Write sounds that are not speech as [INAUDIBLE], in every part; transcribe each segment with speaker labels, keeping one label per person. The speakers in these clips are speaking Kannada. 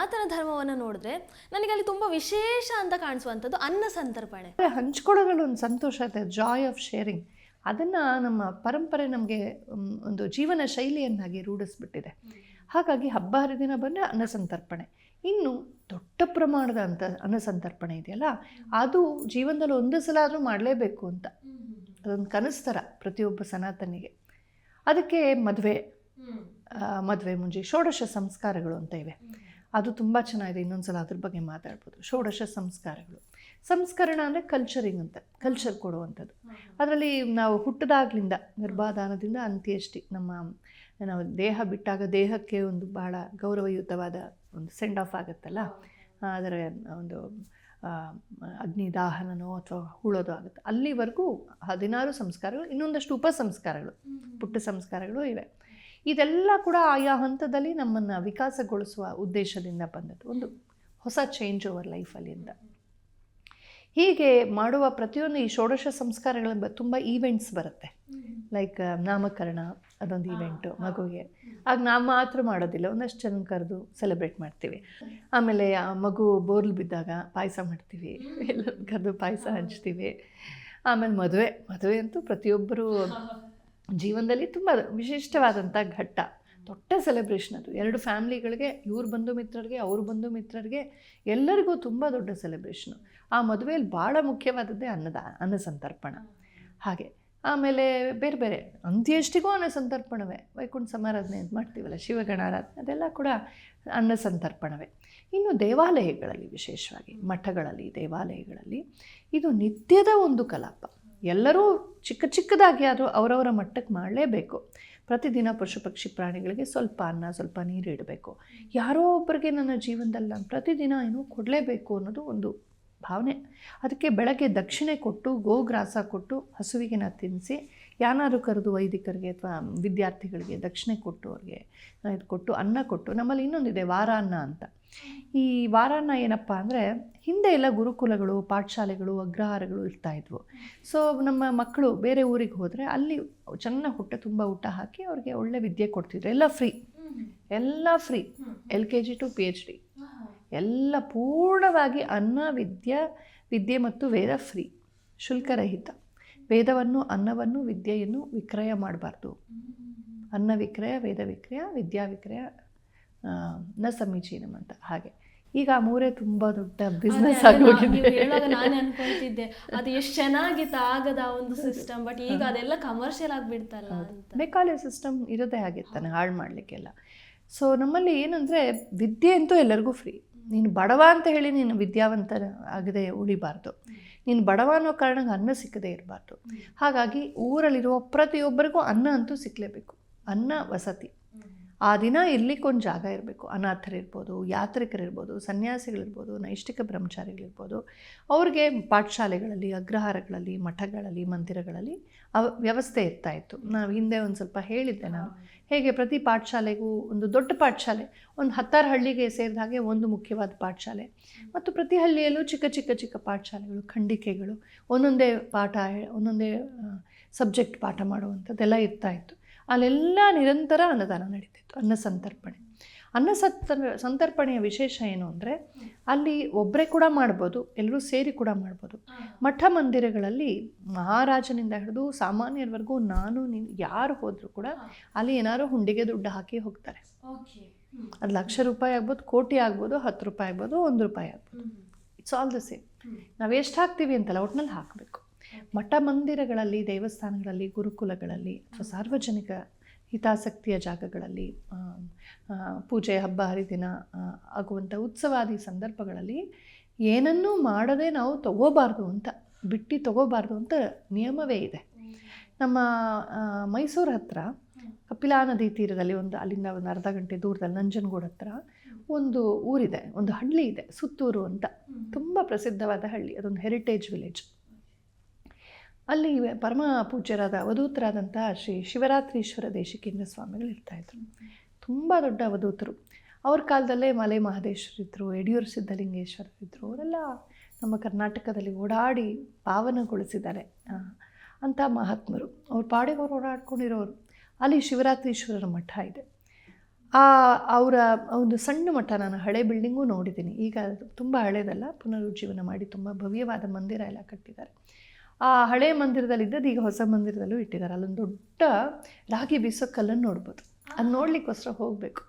Speaker 1: ಸನಾತನ ಧರ್ಮವನ್ನು ನೋಡಿದ್ರೆ ನನಗೆ ಅಲ್ಲಿ ತುಂಬ ವಿಶೇಷ ಅಂತ ಕಾಣಿಸುವಂಥದ್ದು ಅನ್ನ ಸಂತರ್ಪಣೆ.
Speaker 2: ಹಂಚ್ಕೊಳ್ಳೋದ್ರಲ್ಲಿ ಒಂದು ಸಂತೋಷ ಇದೆ ಜಾಯ್ ಆಫ್ ಶೇರಿಂಗ್ ಅದನ್ನು ನಮ್ಮ ಪರಂಪರೆ ನಮಗೆ ಒಂದು ಜೀವನ ಶೈಲಿಯನ್ನಾಗಿ ರೂಢಿಸ್ಬಿಟ್ಟಿದೆ. ಹಾಗಾಗಿ ಹಬ್ಬ ಹರಿದಿನ ಬಂದರೆ ಅನ್ನ ಸಂತರ್ಪಣೆ. ಇನ್ನು ದೊಡ್ಡ ಪ್ರಮಾಣದ ಅಂತ ಅನ್ನ ಸಂತರ್ಪಣೆ ಇದೆಯಲ್ಲ, ಅದು ಜೀವನದಲ್ಲಿ ಒಂದು ಸಲ ಆದರೂ ಮಾಡಲೇಬೇಕು ಅಂತ. ಅದೊಂದು ಕನಸು ಥರ ಪ್ರತಿಯೊಬ್ಬ ಸನಾತನಿಗೆ. ಅದಕ್ಕೆ ಮದುವೆ ಮದುವೆ ಮುಂಜಿ ಷೋಡಶ ಸಂಸ್ಕಾರಗಳು ಅಂತ ಇವೆ. ಅದು ತುಂಬ ಚೆನ್ನಾಗಿದೆ. ಇನ್ನೊಂದ್ಸಲ ಅದ್ರ ಬಗ್ಗೆ ಮಾತಾಡ್ಬೋದು. ಷೋಡಶ ಸಂಸ್ಕಾರಗಳು. ಸಂಸ್ಕರಣ ಅಂದರೆ ಕಲ್ಚರಿಂಗ್ ಅಂತ. ಕಲ್ಚರ್ ಕೊಡುವಂಥದ್ದು. ಅದರಲ್ಲಿ ನಾವು ಹುಟ್ಟದಾಗ್ಲಿಂದ ನಿರ್ಬಾಧಾನದಿಂದ ಅಂತ್ಯಷ್ಟಿ ನಮ್ಮ ನಾವು ದೇಹ ಬಿಟ್ಟಾಗ ದೇಹಕ್ಕೆ ಒಂದು ಬಹಳ ಗೌರವಯುತವಾದ ಒಂದು ಸೆಂಡ್ ಆಫ್ ಆಗುತ್ತಲ್ಲ? ಅದರ ಒಂದು ಅಗ್ನಿ ದಾಹನನೋ ಅಥವಾ ಹೂಳೋದು ಆಗುತ್ತೆ. ಅಲ್ಲಿವರೆಗೂ ಹದಿನಾರು ಸಂಸ್ಕಾರಗಳು ಇನ್ನೊಂದಷ್ಟು ಉಪ ಸಂಸ್ಕಾರಗಳು ಪುಟ್ಟ ಸಂಸ್ಕಾರಗಳು ಇವೆ. ಇದೆಲ್ಲ ಕೂಡ ಆಯಾ ಹಂತದಲ್ಲಿ ನಮ್ಮನ್ನು ವಿಕಾಸಗೊಳಿಸುವ ಉದ್ದೇಶದಿಂದ ಬಂದದ್ದು. ಒಂದು ಹೊಸ ಚೇಂಜ್ ಓವರ್ ಲೈಫಲ್ಲಿಂದ ಹೀಗೆ ಮಾಡುವ ಪ್ರತಿಯೊಂದು ಈ ಷೋಡಶ ಸಂಸ್ಕಾರಗಳ ತುಂಬ ಈವೆಂಟ್ಸ್ ಬರುತ್ತೆ. ಲೈಕ್ ನಾಮಕರಣ ಅದೊಂದು ಈವೆಂಟು ಮಗುವಿಗೆ. ಆಗ ನಾವು ಮಾತ್ರ ಮಾಡೋದಿಲ್ಲ ಒಂದಷ್ಟು ಜನ ಕರೆದು ಸೆಲೆಬ್ರೇಟ್ ಮಾಡ್ತೀವಿ. ಆಮೇಲೆ ಆ ಮಗು ಬೋರ್ಲ್ ಬಿದ್ದಾಗ ಪಾಯಸ ಮಾಡ್ತೀವಿ. ಎಲ್ಲ ಕರೆದು ಪಾಯಸ ಹಂಚ್ತೀವಿ. ಆಮೇಲೆ ಮದುವೆ ಮದುವೆ ಅಂತೂ ಪ್ರತಿಯೊಬ್ಬರು [LAUGHS] ಜೀವನದಲ್ಲಿ ತುಂಬ ವಿಶಿಷ್ಟವಾದಂಥ ಘಟ್ಟ. ದೊಡ್ಡ ಸೆಲೆಬ್ರೇಷನ್ ಅದು. ಎರಡು ಫ್ಯಾಮ್ಲಿಗಳಿಗೆ, ಇವ್ರ ಬಂಧು ಮಿತ್ರರಿಗೆ, ಅವ್ರ ಬಂಧು ಮಿತ್ರರಿಗೆ ಎಲ್ಲರಿಗೂ ತುಂಬ ದೊಡ್ಡ ಸೆಲೆಬ್ರೇಷನು ಆ ಮದುವೆಯಲ್ಲಿ ಭಾಳ ಮುಖ್ಯವಾದದ್ದೇ ಅನ್ನದ ಅನ್ನ ಸಂತರ್ಪಣ ಹಾಗೆ. ಆಮೇಲೆ ಬೇರೆ ಬೇರೆ, ಅಂತ್ಯಷ್ಟಿಗೂ ಅನ್ನ ಸಂತರ್ಪಣವೇ ವೈಕುಂಠ ಸಮಾರಾಧನೆ ಅಂತ ಮಾಡ್ತೀವಲ್ಲ, ಶಿವಗಣಾರಾಧನೆ, ಅದೆಲ್ಲ ಕೂಡ ಅನ್ನ ಸಂತರ್ಪಣವೇ ಇನ್ನು ದೇವಾಲಯಗಳಲ್ಲಿ ವಿಶೇಷವಾಗಿ, ಮಠಗಳಲ್ಲಿ, ದೇವಾಲಯಗಳಲ್ಲಿ ಇದು ನಿತ್ಯದ ಒಂದು ಕಲಾಪ. ಎಲ್ಲರೂ ಚಿಕ್ಕ ಚಿಕ್ಕದಾಗಿ ಆದರೂ ಅವರವರ ಮಟ್ಟಕ್ಕೆ ಮಾಡಲೇಬೇಕು. ಪ್ರತಿದಿನ ಪಶು ಪಕ್ಷಿ ಪ್ರಾಣಿಗಳಿಗೆ ಸ್ವಲ್ಪ ಅನ್ನ, ಸ್ವಲ್ಪ ನೀರು ಇಡಬೇಕು. ಯಾರೋ ಒಬ್ಬರಿಗೆ ನನ್ನ ಜೀವನದಲ್ಲಿ ನಾನು ಪ್ರತಿದಿನ ಏನೋ ಕೊಡಲೇಬೇಕು ಅನ್ನೋದು ಒಂದು ಭಾವನೆ. ಅದಕ್ಕೆ ಬೆಳಗ್ಗೆ ದಕ್ಷಿಣೆ ಕೊಟ್ಟು ಗೋಗ್ರಾಸ ಕೊಟ್ಟು ಹಸುವಿಗೆ ನಾನು ತಿನ್ನಿಸಿ ಯಾನಾದ್ರು ಕರೆದು ವೈದಿಕರಿಗೆ ಅಥವಾ ವಿದ್ಯಾರ್ಥಿಗಳಿಗೆ ದಕ್ಷಿಣೆ ಕೊಟ್ಟು ಅವ್ರಿಗೆ ಇದು ಕೊಟ್ಟು ಅನ್ನ ಕೊಟ್ಟು, ನಮ್ಮಲ್ಲಿ ಇನ್ನೊಂದಿದೆ ವಾರಾನ್ನ ಅಂತ. ಈ ವಾರಾನ್ನ ಏನಪ್ಪ ಅಂದರೆ ಹಿಂದೆ ಎಲ್ಲ ಗುರುಕುಲಗಳು, ಪಾಠಶಾಲೆಗಳು, ಅಗ್ರಹಾರಗಳು ಇರ್ತಾಯಿದ್ವು ಸೊ ನಮ್ಮ ಮಕ್ಕಳು ಬೇರೆ ಊರಿಗೆ ಹೋದರೆ ಅಲ್ಲಿ ಚೆನ್ನಾಗಿ ಹೊಟ್ಟೆ ತುಂಬ ಊಟ ಹಾಕಿ ಅವ್ರಿಗೆ ಒಳ್ಳೆ ವಿದ್ಯೆ ಕೊಡ್ತಿದ್ರು. ಎಲ್ಲ ಫ್ರೀ ಎಲ್ಲ free L K G to P H D ಎಲ್ಲ ಪೂರ್ಣವಾಗಿ ಅನ್ನ, ವಿದ್ಯಾ, ವಿದ್ಯೆ ಮತ್ತು ವೇದ ಫ್ರೀ ಶುಲ್ಕರಹಿತ. ವೇದವನ್ನು ಅನ್ನವನ್ನು ವಿದ್ಯೆಯನ್ನು ವಿಕ್ರಯ ಮಾಡಬಾರ್ದು. ಅನ್ನ ವಿಕ್ರಯ ವೇದ ವಿಕ್ರಯ ವಿದ್ಯಾ ವಿಕ್ರಯ ನ ಸಮೀಚೀನಂ ಅಂತ. ಹಾಗೆ. ಈಗ ಆ ಮೂರೇ ತುಂಬ ದೊಡ್ಡ ಬಿಸ್ನೆಸ್ ಆಗೋಗಿದೆ.
Speaker 1: ನಾನು ಅನ್ಕೊಳ್ತಿದ್ದೆ ಅದು ಎಷ್ಟು ಚೆನ್ನಾಗಿತ್ತು ಆಗದ ಒಂದು ಸಿಸ್ಟಮ್ ಬಟ್ ಈಗ ಅದೆಲ್ಲ ಕಮರ್ಷಿಯಲ್ ಆಗಿಬಿಡ್ತಲ್ಲ
Speaker 2: ಬೇಕಾಲೆ ಸಿಸ್ಟಮ್ ಇರೋದೇ ಆಗಿರ್ತಾನೆ ಹಾಳು ಮಾಡಲಿಕ್ಕೆಲ್ಲ. ಸೊ ನಮ್ಮಲ್ಲಿ ಏನಂದರೆ ವಿದ್ಯೆ ಅಂತೂ ಎಲ್ಲರಿಗೂ ಫ್ರೀ ನೀನು ಬಡವ ಅಂತ ಹೇಳಿ ನೀನು ವಿದ್ಯಾವಂತ ಆಗದೆ ಉಳಿಬಾರ್ದು. ನೀನು ಬಡವ ಅನ್ನೋ ಕಾರಣಕ್ಕೆ ಅನ್ನ ಸಿಕ್ಕದೇ ಇರಬಾರ್ದು. ಹಾಗಾಗಿ ಊರಲ್ಲಿರುವ ಪ್ರತಿಯೊಬ್ಬರಿಗೂ ಅನ್ನ ಅಂತೂ ಸಿಕ್ಕಲೇಬೇಕು ಅನ್ನ ವಸತಿ. ಆ ದಿನ ಇರ್ಲಿಕ್ಕೊಂದು ಜಾಗ ಇರಬೇಕು. ಅನಾಥರಿರ್ಬೋದು, ಯಾತ್ರಿಕರಿರ್ಬೋದು, ಸನ್ಯಾಸಿಗಳಿರ್ಬೋದು, ನೈಷ್ಠಿಕ ಬ್ರಹ್ಮಚಾರಿಗಳಿರ್ಬೋದು. ಅವ್ರಿಗೆ ಪಾಠಶಾಲೆಗಳಲ್ಲಿ, ಅಗ್ರಹಾರಗಳಲ್ಲಿ, ಮಠಗಳಲ್ಲಿ, ಮಂದಿರಗಳಲ್ಲಿ ಅವ ವ್ಯವಸ್ಥೆ ಇರ್ತಾ ಇತ್ತು. ನಾವು ಹಿಂದೆ ಒಂದು ಸ್ವಲ್ಪ ಹೇಳಿದ್ದೆ ನಾನು. ಹೇಗೆ ಪ್ರತಿ ಪಾಠಶಾಲೆಗೂ ಒಂದು ದೊಡ್ಡ ಪಾಠಶಾಲೆ, ಒಂದು ಹತ್ತಾರು ಹಳ್ಳಿಗೆ ಸೇರಿದ ಹಾಗೆ ಒಂದು ಮುಖ್ಯವಾದ ಪಾಠಶಾಲೆ. ಮತ್ತು ಪ್ರತಿ ಹಳ್ಳಿಯಲ್ಲೂ ಚಿಕ್ಕ ಚಿಕ್ಕ ಚಿಕ್ಕ ಪಾಠಶಾಲೆಗಳು, ಖಂಡಿಕೆಗಳು, ಒಂದೊಂದೇ ಪಾಠ, ಒಂದೊಂದೇ ಸಬ್ಜೆಕ್ಟ್ ಪಾಠ ಮಾಡುವಂಥದ್ದೆಲ್ಲ ಇರ್ತಾ ಇತ್ತು. ಅಲ್ಲೆಲ್ಲ ನಿರಂತರ ಅನ್ನದಾನ ನಡೀತಿತ್ತು ಅನ್ನ ಸಂತರ್ಪಣೆ. ಅನ್ನ ಸಂತರ್ಪಣೆಯ ವಿಶೇಷ ಏನು ಅಂದರೆ ಅಲ್ಲಿ ಒಬ್ಬರೇ ಕೂಡ ಮಾಡ್ಬೋದು ಎಲ್ಲರೂ ಸೇರಿ ಕೂಡ ಮಾಡ್ಬೋದು. ಮಠ ಮಂದಿರಗಳಲ್ಲಿ ಮಹಾರಾಜನಿಂದ ಹಿಡಿದು ಸಾಮಾನ್ಯರವರೆಗೂ ನಾನು ನೀನು ಯಾರು ಹೋದರೂ ಕೂಡ ಅಲ್ಲಿ ಏನಾದ್ರು ಹುಂಡಿಗೆ ದುಡ್ಡು ಹಾಕಿ ಹೋಗ್ತಾರೆ. ಅದು ಲಕ್ಷ ರೂಪಾಯಿ ಆಗ್ಬೋದು ಕೋಟಿ ಆಗ್ಬೋದು ಹತ್ತು ರೂಪಾಯಿ ಆಗ್ಬೋದು ಒಂದು ರೂಪಾಯಿ ಆಗ್ಬೋದು. ಇಟ್ಸ್ ಆಲ್ ದ ಸೇಮ್ ನಾವು ಎಷ್ಟು ಹಾಕ್ತೀವಿ ಅಂತಲ್ಲ ಒಟ್ನಲ್ಲಿ ಹಾಕಬೇಕು. ಮಠ ಮಂದಿರಗಳಲ್ಲಿ ದೇವಸ್ಥಾನಗಳಲ್ಲಿ ಗುರುಕುಲಗಳಲ್ಲಿ ಅಥವಾ ಸಾರ್ವಜನಿಕ ಹಿತಾಸಕ್ತಿಯ ಜಾಗಗಳಲ್ಲಿ ಪೂಜೆ ಹಬ್ಬ ಹರಿದಿನ ಆಗುವಂಥ ಉತ್ಸವಾದಿ ಸಂದರ್ಭಗಳಲ್ಲಿ ಏನನ್ನೂ ಮಾಡದೆ ನಾವು ತಗೋಬಾರ್ದು ಅಂತ ಬಿಟ್ಟು ತಗೋಬಾರ್ದು ಅಂತ ನಿಯಮವೇ ಇದೆ. ನಮ್ಮ ಮೈಸೂರು ಹತ್ರ ಕಪಿಲಾ ನದಿ ತೀರದಲ್ಲಿ ಒಂದು ಅಲ್ಲಿಂದ ಒಂದು ಅರ್ಧ ಗಂಟೆ ದೂರದಲ್ಲಿ ನಂಜನಗೂಡು ಹತ್ರ ಒಂದು ಊರಿದೆ ಒಂದು ಹಳ್ಳಿ ಇದೆ ಸುತ್ತೂರು ಅಂತ. ತುಂಬ ಪ್ರಸಿದ್ಧವಾದ ಹಳ್ಳಿ ಅದೊಂದು ಹೆರಿಟೇಜ್ ವಿಲೇಜ್ ಅಲ್ಲಿ ಪರಮ ಪೂಜ್ಯರಾದ ಅವಧೂತರಾದಂಥ ಶ್ರೀ ಶಿವರಾತ್ರೀಶ್ವರ ದೇಶಿಕೇಂದ್ರ ಸ್ವಾಮಿಗಳು ಇರ್ತಾಯಿದ್ರು ತುಂಬ ದೊಡ್ಡ ಅವಧೂತರು. ಅವ್ರ ಕಾಲದಲ್ಲೇ ಮಲೆ ಮಹದೇಶ್ವರಿದ್ದರು ಯಡಿಯೂರು ಸಿದ್ಧಲಿಂಗೇಶ್ವರ ಇದ್ದರು ಅವರೆಲ್ಲ ನಮ್ಮ ಕರ್ನಾಟಕದಲ್ಲಿ ಓಡಾಡಿ ಪಾವನಗೊಳಿಸಿದ್ದಾರೆ ಅಂಥ ಮಹಾತ್ಮರು. ಅವ್ರ ಪಾಡಿಗೆ ಅವ್ರು ಓಡಾಡ್ಕೊಂಡಿರೋರು. ಅಲ್ಲಿ ಶಿವರಾತ್ರೀಶ್ವರರ ಮಠ ಇದೆ. ಆ, ಅವರ ಒಂದು ಸಣ್ಣ ಮಠ ನಾನು ಹಳೆ ಬಿಲ್ಡಿಂಗು ನೋಡಿದ್ದೀನಿ. ಈಗ ತುಂಬ ಹಳೇದಲ್ಲ, ಪುನರುಜ್ಜೀವನ ಮಾಡಿ ತುಂಬ ಭವ್ಯವಾದ ಮಂದಿರ ಎಲ್ಲ ಕಟ್ಟಿದ್ದಾರೆ. ಆ ಹಳೆ ಮಂದಿರದಲ್ಲಿ ಇದ್ದದ್ದು ಈಗ ಹೊಸ ಮಂದಿರದಲ್ಲೂ ಇಟ್ಟಿದ್ದಾರೆ. ಅಲ್ಲೊಂದು ದೊಡ್ಡ ರಾಗಿ ಬೀಸೋ ಕಲ್ಲನ್ನು ನೋಡ್ಬೋದು. ಅದು ನೋಡ್ಲಿಕ್ಕೋಸ್ಕರ ಹೋಗಬೇಕು.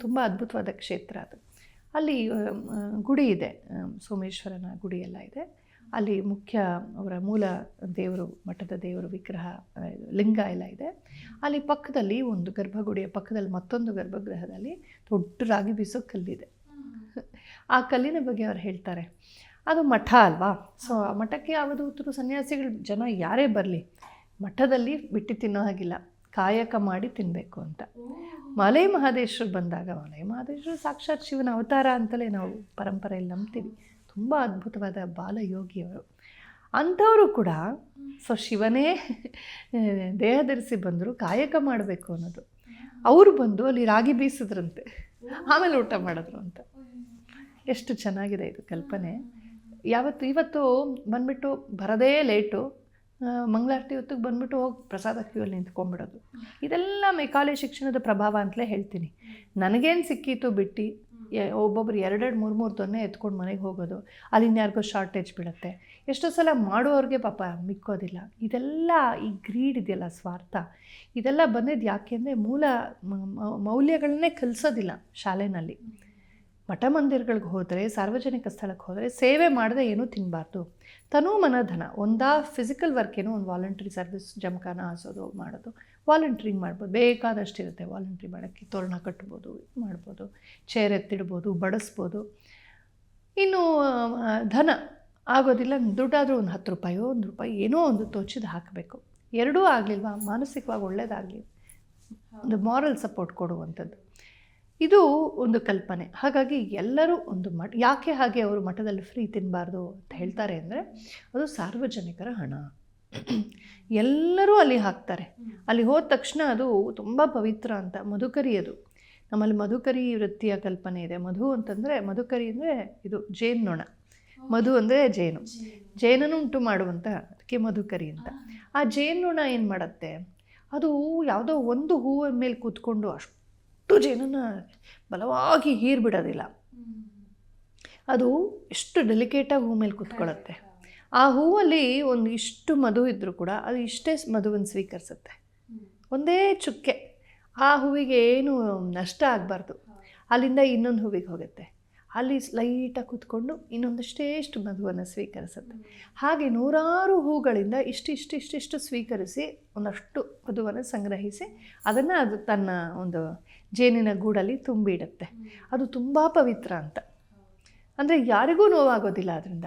Speaker 2: ತುಂಬ ಅದ್ಭುತವಾದ ಕ್ಷೇತ್ರ ಅದು. ಅಲ್ಲಿ ಗುಡಿ ಇದೆ. ಸೋಮೇಶ್ವರನ ಗುಡಿ ಎಲ್ಲ ಇದೆ. ಅಲ್ಲಿ ಮುಖ್ಯ ಅವರ ಮೂಲ ದೇವರು ಮಠದ ದೇವರು ವಿಗ್ರಹ ಲಿಂಗ ಎಲ್ಲ ಇದೆ. ಅಲ್ಲಿ ಪಕ್ಕದಲ್ಲಿ ಒಂದು ಗರ್ಭಗುಡಿಯ ಪಕ್ಕದಲ್ಲಿ ಮತ್ತೊಂದು ಗರ್ಭಗೃಹದಲ್ಲಿ ದೊಡ್ಡ ರಾಗಿ ಬೀಸೋ ಕಲ್ಲಿದೆ. ಆ ಕಲ್ಲಿನ ಬಗ್ಗೆ ಅವ್ರು ಹೇಳ್ತಾರೆ. ಅದು ಮಠ ಅಲ್ವಾ? ಸೊ ಆ ಮಠಕ್ಕೆ ಯಾವುದು ಸನ್ಯಾಸಿಗಳು ಜನ ಯಾರೇ ಬರಲಿ, ಮಠದಲ್ಲಿ ಬಿಟ್ಟು ತಿನ್ನೋ ಹಾಗಿಲ್ಲ. ಕಾಯಕ ಮಾಡಿ ತಿನ್ನಬೇಕು ಅಂತ. ಮಲೆ ಮಹದೇಶ್ವರು ಬಂದಾಗ, ಮಲೆ ಮಹದೇಶ್ವರು ಸಾಕ್ಷಾತ್ ಶಿವನ ಅವತಾರ ಅಂತಲೇ ನಾವು ಪರಂಪರೆಯಲ್ಲಿ ನಂಬ್ತೀವಿ. ತುಂಬ ಅದ್ಭುತವಾದ ಬಾಲಯೋಗಿಯವರು. ಅಂಥವರು ಕೂಡ ಸೊ, ಶಿವನೇ ದೇಹ ಧರಿಸಿ ಬಂದರು, ಕಾಯಕ ಮಾಡಬೇಕು ಅನ್ನೋದು. ಅವರು ಬಂದು ಅಲ್ಲಿ ರಾಗಿ ಬೀಸಿದ್ರಂತೆ. ಆಮೇಲೆ ಊಟ ಮಾಡಿದ್ರು ಅಂತ. ಎಷ್ಟು ಚೆನ್ನಾಗಿದೆ ಇದು ಕಲ್ಪನೆ. ಯಾವತ್ತು ಇವತ್ತು ಬಂದ್ಬಿಟ್ಟು ಬರೋದೇ ಲೇಟು ಮಂಗಳಾರತಿ ಹೊತ್ತಿಗೆ ಬಂದ್ಬಿಟ್ಟು ಹೋಗಿ ಪ್ರಸಾದ ಕ್ಯೂಯಲ್ಲಿ ನಿಂತ್ಕೊಂಡ್ಬಿಡೋದು. ಇದೆಲ್ಲ ಮೆಕಾಲೆ ಶಿಕ್ಷಣದ ಪ್ರಭಾವ ಅಂತಲೇ ಹೇಳ್ತೀನಿ. ನನಗೇನು ಸಿಕ್ಕಿತ್ತು ಬಿಟ್ಟು ಒಬ್ಬೊಬ್ರು ಎರಡೆರಡು ಮೂರು ಮೂರು ದೊನ್ನೆ ಎತ್ಕೊಂಡು ಮನೆಗೆ ಹೋಗೋದು. ಅಲ್ಲಿ ಇನ್ಯಾರಿಗೋ ಶಾರ್ಟೇಜ್ ಬಿಡುತ್ತೆ. ಎಷ್ಟೋ ಸಲ ಮಾಡುವವ್ರಿಗೆ ಪಾಪ ಮಿಕ್ಕೋದಿಲ್ಲ. ಇದೆಲ್ಲ ಈ ಗ್ರೀಡ್ ಇದೆಯಲ್ಲ ಸ್ವಾರ್ಥ. ಇದೆಲ್ಲ ಬಂದಿದ್ದು ಯಾಕೆಂದರೆ ಮೂಲ ಮೌಲ್ಯಗಳನ್ನೇ ಕಲಿಸೋದಿಲ್ಲ ಶಾಲೆನಲ್ಲಿ. ಮಠ ಮಂದಿರಗಳಿಗೆ ಹೋದರೆ, ಸಾರ್ವಜನಿಕ ಸ್ಥಳಕ್ಕೆ ಹೋದರೆ ಸೇವೆ ಮಾಡದೆ ಏನೂ ತಿನ್ನಬಾರ್ದು ತನು ಮನಧನ ಒಂದಾ ಫಿಸಿಕಲ್ ವರ್ಕ್ ಏನೋ ಒಂದು ವಾಲಂಟ್ರಿ ಸರ್ವಿಸ್ ಜಮಖಾನ ಹಾಸೋದು, ಮಾಡೋದು. ವಾಲಂಟ್ರಿಂಗ್ ಮಾಡ್ಬೋದು. ಬೇಕಾದಷ್ಟು ಇರುತ್ತೆ ವಾಲಂಟ್ರಿ ಮಾಡೋಕ್ಕೆ. ತೋರಣ ಕಟ್ಬೋದು, ಇದು ಮಾಡ್ಬೋದು. ಚೇರ್ ಎತ್ತಿಡ್ಬೋದು, ಬಡಿಸ್ಬೋದು. ಇನ್ನು ಧನ ಆಗೋದಿಲ್ಲ. ದುಡ್ಡಾದರೂ ಒಂದು ಹತ್ತು ರೂಪಾಯೋ, ಒಂದು ರೂಪಾಯಿ ಏನೋ ಒಂದು ತೋಚಿದ ಹಾಕಬೇಕು. ಎರಡೂ ಆಗಲಿಲ್ವಾ? ಮಾನಸಿಕವಾಗಿ ಒಳ್ಳೇದಾಗಲಿ. ಒಂದು ಮಾರಲ್ ಸಪೋರ್ಟ್ ಕೊಡುವಂಥದ್ದು. ಇದು ಒಂದು ಕಲ್ಪನೆ. ಹಾಗಾಗಿ ಎಲ್ಲರೂ ಒಂದು ಮಠ, ಯಾಕೆ ಹಾಗೆ ಅವರು ಮಠದಲ್ಲಿ ಫ್ರೀ ತಿನ್ನಬಾರ್ದು ಅಂತ ಹೇಳ್ತಾರೆ ಅಂದರೆ, ಅದು ಸಾರ್ವಜನಿಕರ ಹಣ. ಎಲ್ಲರೂ ಅಲ್ಲಿ ಹಾಕ್ತಾರೆ. ಅಲ್ಲಿ ಹೋದ ತಕ್ಷಣ ಅದು ತುಂಬ ಪವಿತ್ರ ಅಂತ, ಮಧುಕರಿ ಅದು. ನಮ್ಮಲ್ಲಿ ಮಧುಕರಿ ವೃತ್ತಿಯ ಕಲ್ಪನೆ ಇದೆ. ಮಧು ಅಂತಂದರೆ, ಮಧುಕರಿ ಅಂದರೆ ಇದು ಜೇನ್ನೊಣ ಮಧು ಅಂದರೆ ಜೇನು. ಜೇನನ್ನು ಉಂಟು ಮಾಡುವಂಥ ಅದಕ್ಕೆ ಮಧುಕರಿ ಅಂತ. ಆ ಜೇನ್ನೊಣ ಏನು ಮಾಡುತ್ತೆ? ಅದು ಯಾವುದೋ ಒಂದು ಹೂವಿನ ಮೇಲೆ ಕೂತ್ಕೊಂಡು ಅಷ್ಟು ಜೇನನ್ನು ಬಲವಾಗಿ ಹೀರ್ಬಿಡೋದಿಲ್ಲ. ಅದು ಎಷ್ಟು ಡೆಲಿಕೇಟಾಗಿ ಹೂ ಮೇಲೆ ಕೂತ್ಕೊಳ್ಳುತ್ತೆ ಆ ಹೂವಲ್ಲಿ ಒಂದು ಇಷ್ಟು ಮಧು ಇದ್ದರೂ ಕೂಡ ಅದು ಇಷ್ಟೇ ಮಧುವನ್ನು ಸ್ವೀಕರಿಸುತ್ತೆ. ಒಂದೇ ಚುಕ್ಕೆ. ಆ ಹೂವಿಗೆ ಏನು ನಷ್ಟ ಆಗಬಾರ್ದು. ಅಲ್ಲಿಂದ ಇನ್ನೊಂದು ಹೂವಿಗೆ ಹೋಗುತ್ತೆ. ಅಲ್ಲಿ ಲೈಟಾಗಿ ಕೂತ್ಕೊಂಡು ಇನ್ನೊಂದಷ್ಟೇ ಇಷ್ಟು ಮಧುವನ್ನು ಸ್ವೀಕರಿಸುತ್ತೆ. ಹಾಗೆ ನೂರಾರು ಹೂಗಳಿಂದ ಇಷ್ಟು ಇಷ್ಟು ಇಷ್ಟಿಷ್ಟು ಸ್ವೀಕರಿಸಿ ಒಂದಷ್ಟು ಮಧುವನ್ನು ಸಂಗ್ರಹಿಸಿ ಅದನ್ನು ಅದು ತನ್ನ ಒಂದು ಜೇನಿನ ಗೂಡಲ್ಲಿ ತುಂಬಿಡುತ್ತೆ. ಅದು ತುಂಬ ಪವಿತ್ರ ಅಂತ. ಅಂದರೆ ಯಾರಿಗೂ ನೋವಾಗೋದಿಲ್ಲ ಅದರಿಂದ.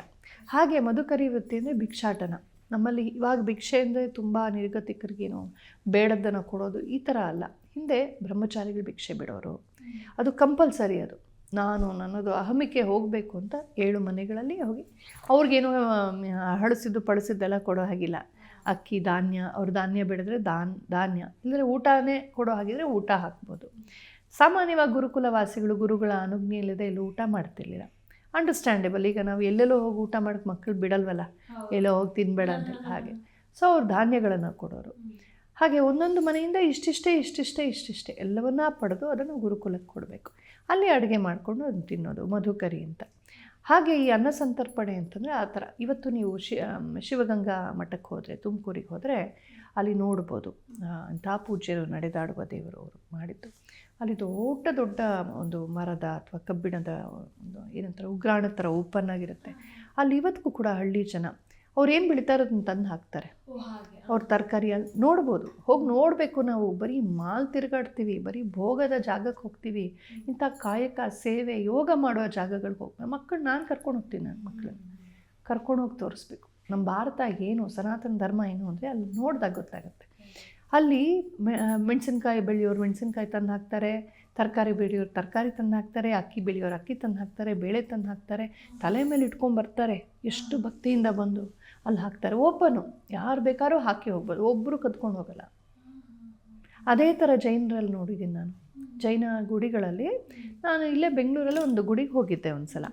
Speaker 2: ಹಾಗೆ ಮಧುಕರಿ ವೃತ್ತಿ ಅಂದರೆ ಭಿಕ್ಷಾಟನ. ನಮ್ಮಲ್ಲಿ ಇವಾಗ ಭಿಕ್ಷೆ ಅಂದರೆ ತುಂಬ ನಿರ್ಗತಿಕರಿಗೇನು ಬೇಡದ್ದನ್ನು ಕೊಡೋದು ಈ ಥರ ಅಲ್ಲ. ಹಿಂದೆ ಬ್ರಹ್ಮಚಾರಿಗಳು ಭಿಕ್ಷೆ ಬಿಡೋರು. ಅದು ಕಂಪಲ್ಸರಿ ಅದು. ನಾನು ನನ್ನದು ಅಹಮಿಕೆ ಹೋಗಬೇಕು ಅಂತ ಏಳು ಮನೆಗಳಲ್ಲಿ ಹೋಗಿ. ಅವ್ರಿಗೇನು ಹಳಸಿದ್ದು ಪಳಸಿದ್ದೆಲ್ಲ ಕೊಡೋ ಹಾಗಿಲ್ಲ. ಅಕ್ಕಿ ಧಾನ್ಯ ಅವ್ರು ಧಾನ್ಯ ಬೆಳೆದ್ರೆ ದಾನ್ ಧಾನ್ಯ. ಇಲ್ಲದ್ರೆ ಊಟನೇ ಕೊಡೋ ಹಾಗಿದ್ರೆ ಊಟ ಹಾಕ್ಬೋದು. ಸಾಮಾನ್ಯವಾಗಿ ಗುರುಕುಲವಾಸಿಗಳು ಗುರುಗಳ ಅನುಜ್ಞೆಯಿಲ್ಲದೆ ಇಲ್ಲಿ ಊಟ ಮಾಡ್ತಿರ್ಲಿಲ್ಲ. ಅಂಡರ್ಸ್ಟ್ಯಾಂಡೇಬಲ್ ಈಗ ನಾವು ಎಲ್ಲೆಲ್ಲೋ ಹೋಗಿ ಊಟ ಮಾಡೋಕ್ಕೆ ಮಕ್ಕಳು ಬಿಡಲ್ವಲ್ಲ? ಎಲ್ಲೋ ಹೋಗಿ ತಿನ್ಬೇಡ ಅಂತ. ಹಾಗೆ. ಸೊ ಅವ್ರು ಧಾನ್ಯಗಳನ್ನು ಕೊಡೋರು. ಹಾಗೆ ಒಂದೊಂದು ಮನೆಯಿಂದ ಇಷ್ಟಿಷ್ಟೇ ಇಷ್ಟಿಷ್ಟೇ ಇಷ್ಟಿಷ್ಟೇ ಎಲ್ಲವನ್ನ ಪಡೆದು ಅದನ್ನು ಗುರುಕುಲಕ್ಕೆ ಕೊಡಬೇಕು. ಅಲ್ಲಿ ಅಡುಗೆ ಮಾಡಿಕೊಂಡು ಅದನ್ನು ತಿನ್ನೋದು, ಮಧುಕರಿ ಅಂತ. ಹಾಗೆ ಈ ಅನ್ನ ಸಂತರ್ಪಣೆ ಅಂತಂದರೆ ಆ ಥರ. ಇವತ್ತು ನೀವು ಶಿ ಶಿವಗಂಗಾ ಮಠಕ್ಕೆ ಹೋದರೆ, ತುಮಕೂರಿಗೆ ಹೋದರೆ ಅಲ್ಲಿ ನೋಡ್ಬೋದು. ಅಂಥ ಪೂಜ್ಯರು ನಡೆದಾಡುವ ದೇವರು ಅವರು ಮಾಡಿದ್ದು. ಅಲ್ಲಿ ದೊಡ್ಡ ದೊಡ್ಡ ಒಂದು ಮರದ ಅಥವಾ ಕಬ್ಬಿಣದ ಒಂದು ಏನಂತಾರೆ, ಉಗ್ರಾಣ ಥರ ಓಪನ್ ಆಗಿರುತ್ತೆ. ಅಲ್ಲಿ ಇವತ್ತಿಗೂ ಕೂಡ ಹಳ್ಳಿ ಜನ ಅವ್ರು ಏನು ಬೆಳಿತಾರೋ ಅದನ್ನು ತಂದು ಹಾಕ್ತಾರೆ. ಅವ್ರ ತರಕಾರಿ ಅಲ್ಲಿ ನೋಡ್ಬೋದು. ಹೋಗಿ ನೋಡಬೇಕು ನಾವು. ಬರೀ ಮಾಲ್ ತಿರುಗಾಡ್ತೀವಿ ಬರೀ ಭೋಗದ ಜಾಗಕ್ಕೆ ಹೋಗ್ತೀವಿ. ಇಂಥ ಕಾಯಕ ಸೇವೆ ಯೋಗ ಮಾಡೋ ಜಾಗಗಳಿಗೆ ಹೋಗಿ ಮಕ್ಕಳು ನಾನು ಕರ್ಕೊಂಡು ಹೋಗ್ತೀನಿ ನನ್ನ ಮಕ್ಕಳು ಕರ್ಕೊಂಡು ಹೋಗಿ ತೋರಿಸ್ಬೇಕು. ನಮ್ಮ ಭಾರತ ಏನು ಸನಾತನ ಧರ್ಮ ಏನು ಅಂದರೆ ಅಲ್ಲಿ ನೋಡಿದಾಗ ಗೊತ್ತಾಗುತ್ತೆ. ಅಲ್ಲಿ ಮೆಣಸಿನ್ಕಾಯಿ ಬೆಳೆಯೋರು ಮೆಣಸಿನ್ಕಾಯಿ ತಂದು ಹಾಕ್ತಾರೆ ತರಕಾರಿ ಬೆಳೆಯೋರು ತರಕಾರಿ ತಂದು ಹಾಕ್ತಾರೆ ಅಕ್ಕಿ ಬೆಳೆಯೋರು ಅಕ್ಕಿ ತಂದು ಹಾಕ್ತಾರೆ ಬೇಳೆ ತಂದು ಹಾಕ್ತಾರೆ ತಲೆ ಮೇಲೆ ಇಟ್ಕೊಂಡು ಬರ್ತಾರೆ. ಎಷ್ಟು ಭಕ್ತಿಯಿಂದ ಬಂದು. ಅಲ್ಲಿ ಹಾಕ್ತಾರೆ. ಓಪನು ಯಾರು ಬೇಕಾದ್ರೂ ಹಾಕಿ ಹೋಗ್ಬೋದು. ಒಬ್ಬರು ಕದ್ಕೊಂಡು ಹೋಗಲ್ಲ. ಅದೇ ಥರ ಜೈನರಲ್ಲಿ ನೋಡಿದ್ದೀನಿ ನಾನು. ಜೈನ ಗುಡಿಗಳಲ್ಲಿ ನಾನು ಇಲ್ಲೇ ಬೆಂಗಳೂರಲ್ಲಿ ಒಂದು ಗುಡಿಗೆ ಹೋಗಿದ್ದೆ ಒಂದು ಸಲ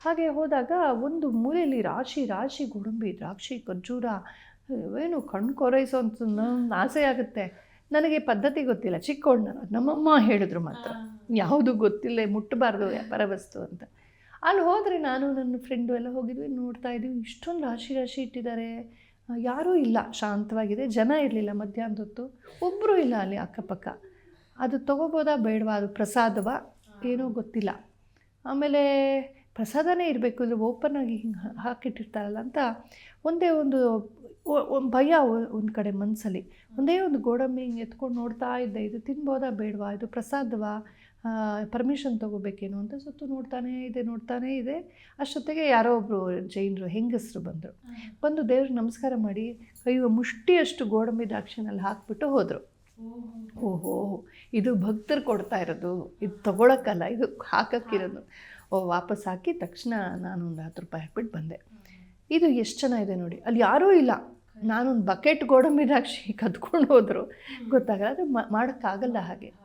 Speaker 2: ಹಾಗೆ ಹೋದಾಗ ಒಂದು ಮೂಲೆಯಲ್ಲಿ ರಾಶಿ ರಾಶಿ ಗೋಡಂಬಿ ದ್ರಾಕ್ಷಿ ಖರ್ಜೂರ ಏನು ಕಣ್ಣು ಕೊರೈಸೋ ಅಂತ ನನ್ನ ಆಸೆ ಆಗುತ್ತೆ. ನನಗೆ ಪದ್ಧತಿ ಗೊತ್ತಿಲ್ಲ. ಚಿಕ್ಕೋಣ ನಮ್ಮಮ್ಮ ಹೇಳಿದ್ರು ಮಾತ್ರ. ಯಾವುದು ಗೊತ್ತಿಲ್ಲ ಮುಟ್ಟಬಾರ್ದು ವ್ಯಾಪಾರ ವಸ್ತು ಅಂತ. ಅಲ್ಲಿ ಹೋದರೆ ನಾನು ನನ್ನ ಫ್ರೆಂಡು ಎಲ್ಲ ಹೋಗಿದ್ವಿ, ನೋಡ್ತಾ ಇದ್ದೀವಿ ಇಷ್ಟೊಂದು ರಾಶಿ ರಾಶಿ ಇಟ್ಟಿದ್ದಾರೆ. ಯಾರೂ ಇಲ್ಲ. ಶಾಂತವಾಗಿದೆ. ಜನ ಇರಲಿಲ್ಲ ಮಧ್ಯಾಹ್ನದ ಹೊತ್ತು. ಒಬ್ಬರೂ ಇಲ್ಲ ಅಲ್ಲಿ ಅಕ್ಕಪಕ್ಕ. ಅದು ತೊಗೋಬೋದಾ ಬೇಡವಾ? ಅದು ಪ್ರಸಾದವ? ಏನೋ ಗೊತ್ತಿಲ್ಲ. ಆಮೇಲೆ ಪ್ರಸಾದನೇ ಇರಬೇಕು. ಇಲ್ಲಿ ಓಪನ್ ಆಗಿ ಹಿಂಗೆ ಹಾಕಿಟ್ಟಿರ್ತಾರಲ್ಲ ಅಂತ ಒಂದೇ ಒಂದ್ ಭಯ ಒಂದು ಕಡೆ ಮನಸ್ಸಲ್ಲಿ ಒಂದೇ ಒಂದು ಗೋಡಂಬಿ ಹಿಂಗೆ ಎತ್ಕೊಂಡು ನೋಡ್ತಾ ಇದ್ದೆ. ಇದು ತಿನ್ಬೋದಾ ಬೇಡವಾ? ಇದು ಪ್ರಸಾದವಾ? ಪರ್ಮಿಷನ್ ತೊಗೋಬೇಕೇನು ಅಂತ ಸುತ್ತು ನೋಡ್ತಾನೇ ಇದೆ ನೋಡ್ತಾನೇ ಇದೆ. ಅಷ್ಟೊತ್ತಿಗೆ ಯಾರೋ ಒಬ್ಬರು ಜೈನರು ಹೆಂಗಸರು ಬಂದರು. ಬಂದು ದೇವ್ರಿಗೆ ನಮಸ್ಕಾರ ಮಾಡಿ ಕೈಯ ಮುಷ್ಟಿಯಷ್ಟು ಗೋಡಂಬಿ ದ್ರಾಕ್ಷಿನಲ್ಲಿ ಹಾಕ್ಬಿಟ್ಟು ಹೋದರು. ಓಹೋ ಇದು ಭಕ್ತರು ಕೊಡ್ತಾ ಇರೋದು. ಇದು ತಗೊಳಕ್ಕಲ್ಲ ಇದು ಹಾಕಕ್ಕಿರೋದು. ಓ ವಾಪಸ್ ಹಾಕಿ ತಕ್ಷಣ ನಾನು ಒಂದು ಹತ್ತು ರೂಪಾಯಿ ಹಾಕ್ಬಿಟ್ಟು ಬಂದೆ. ಇದು ಎಷ್ಟು ಚೆನ್ನಾಗಿದೆ ನೋಡಿ. ಅಲ್ಲಿ ಯಾರೂ ಇಲ್ಲ. ನಾನೊಂದು ಬಕೆಟ್ ಗೋಡಂಬಿ ದ್ರಾಕ್ಷಿ ಕದ್ಕೊಂಡು ಹೋದರು. ಗೊತ್ತಾಗಲ್ಲ ಅದು ಮ- ಮಾಡೋಕ್ಕಾಗಲ್ಲ ಹಾಗೆ.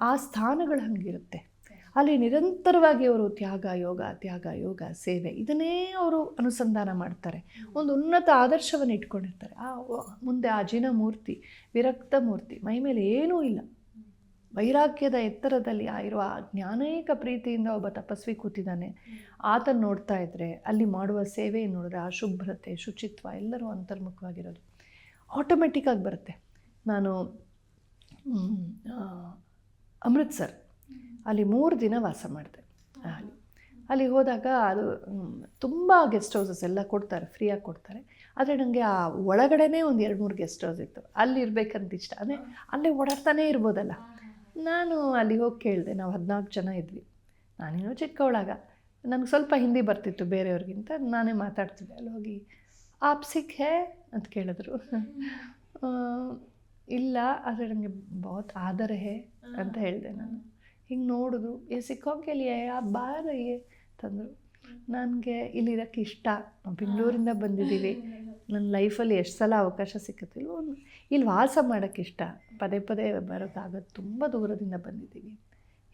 Speaker 2: ಆ ಸ್ಥಾನಗಳು ಹಂಗಿರುತ್ತೆ. ಅಲ್ಲಿ ನಿರಂತರವಾಗಿ ಅವರು ತ್ಯಾಗ, ಯೋಗ ತ್ಯಾಗ, ಯೋಗ, ಸೇವೆ ಇದನ್ನೇ ಅವರು ಅನುಸಂಧಾನ ಮಾಡ್ತಾರೆ. ಒಂದು ಉನ್ನತ ಆದರ್ಶವನ್ನು ಇಟ್ಕೊಂಡಿರ್ತಾರೆ. ಆ ಮುಂದೆ ಆ ಜಿನ ಮೂರ್ತಿ ವಿರಕ್ತ ಮೂರ್ತಿ, ಮೈ ಮೇಲೆ ಏನೂ ಇಲ್ಲ. ವೈರಾಗ್ಯದ ಎತ್ತರದಲ್ಲಿ ಇರುವ ಆ ಜ್ಞಾನೇಕ ಪ್ರೀತಿಯಿಂದ ಒಬ್ಬ ತಪಸ್ವಿ ಕೂತಿದ್ದಾನೆ. ಆತನ ನೋಡ್ತಾ ಇದ್ದರೆ ಅಲ್ಲಿ ಮಾಡುವ ಸೇವೆ ನೋಡಿದ್ರೆ ಆ ಶುಭ್ರತೆ ಶುಚಿತ್ವ ಎಲ್ಲರೂ ಅಂತರ್ಮುಖವಾಗಿರೋದು. ಆಟೋಮೆಟಿಕ್ಕಾಗಿ ಬರುತ್ತೆ. ನಾನು ಅಮೃತ್ಸರ್. ಅಲ್ಲಿ ಮೂರು ದಿನ ವಾಸ ಮಾಡಿದೆ. ಅಲ್ಲಿ. ಅಲ್ಲಿ ಹೋದಾಗ ಅದು ತುಂಬ ಗೆಸ್ಟ್ ಹೌಸಸ್ ಎಲ್ಲ ಕೊಡ್ತಾರೆ ಫ್ರೀಯಾಗಿ ಕೊಡ್ತಾರೆ. ಆದರೆ ನನಗೆ ಆ ಒಳಗಡೆನೇ ಒಂದು ಎರಡು ಮೂರು ಗೆಸ್ಟ್ ಹೌಸ್ ಇತ್ತು. ಅಲ್ಲಿ ಇರಬೇಕಂತ ಇಷ್ಟ. ಅಂದರೆ ಅಲ್ಲೇ ಓಡಾಡ್ತಾನೇ ಇರ್ಬೋದಲ್ಲ. ನಾನು ಅಲ್ಲಿ ಹೋಗಿ ಕೇಳಿದೆ, ನಾವು ಹದಿನಾಲ್ಕು ಜನ ಇದ್ವಿ. ನಾನೇನೋ ಚಿಕ್ಕವಳಾಗ. ನನಗೆ ಸ್ವಲ್ಪ ಹಿಂದಿ ಬರ್ತಿತ್ತು ಬೇರೆಯವ್ರಿಗಿಂತ, ನಾನೇ ಮಾತಾಡ್ತಿದ್ದೆ. ಅಲ್ಲಿ ಹೋಗಿ, ಆಪ್ ಸಿಕ್ ಹೇ? ಅಂತ ಕೇಳಿದ್ರು. ಇಲ್ಲ ಆದರೆ ನನಗೆ ಬಹುತ್ ಆದರೆ ಹೇ ಅಂತ ಹೇಳಿದೆ ನಾನು. ಹಿಂಗೆ ನೋಡಿದ್ರು ಏ ಸಿಕ್ಕೋಕೆ ಆ ಬಾರಯ್ಯೆ ತಂದರು. ನನಗೆ ಇಲ್ಲಿರೋಕ್ಕೆ ಇಷ್ಟ. ನಾವು ಬೆಂಗಳೂರಿಂದ ಬಂದಿದ್ದೀವಿ. [LAUGHS] ನನ್ನ ಲೈಫಲ್ಲಿ ಎಷ್ಟು ಸಲ ಅವಕಾಶ ಸಿಕ್ಕತ್ತಿಲ್ಲ ಒಂದು ಇಲ್ಲಿ ವಾಸ ಮಾಡೋಕ್ಕೆ ಇಷ್ಟ. ಪದೇ ಪದೇ ಬರೋಕ್ಕಾಗೋದು ತುಂಬ ದೂರದಿಂದ ಬಂದಿದ್ದೀವಿ.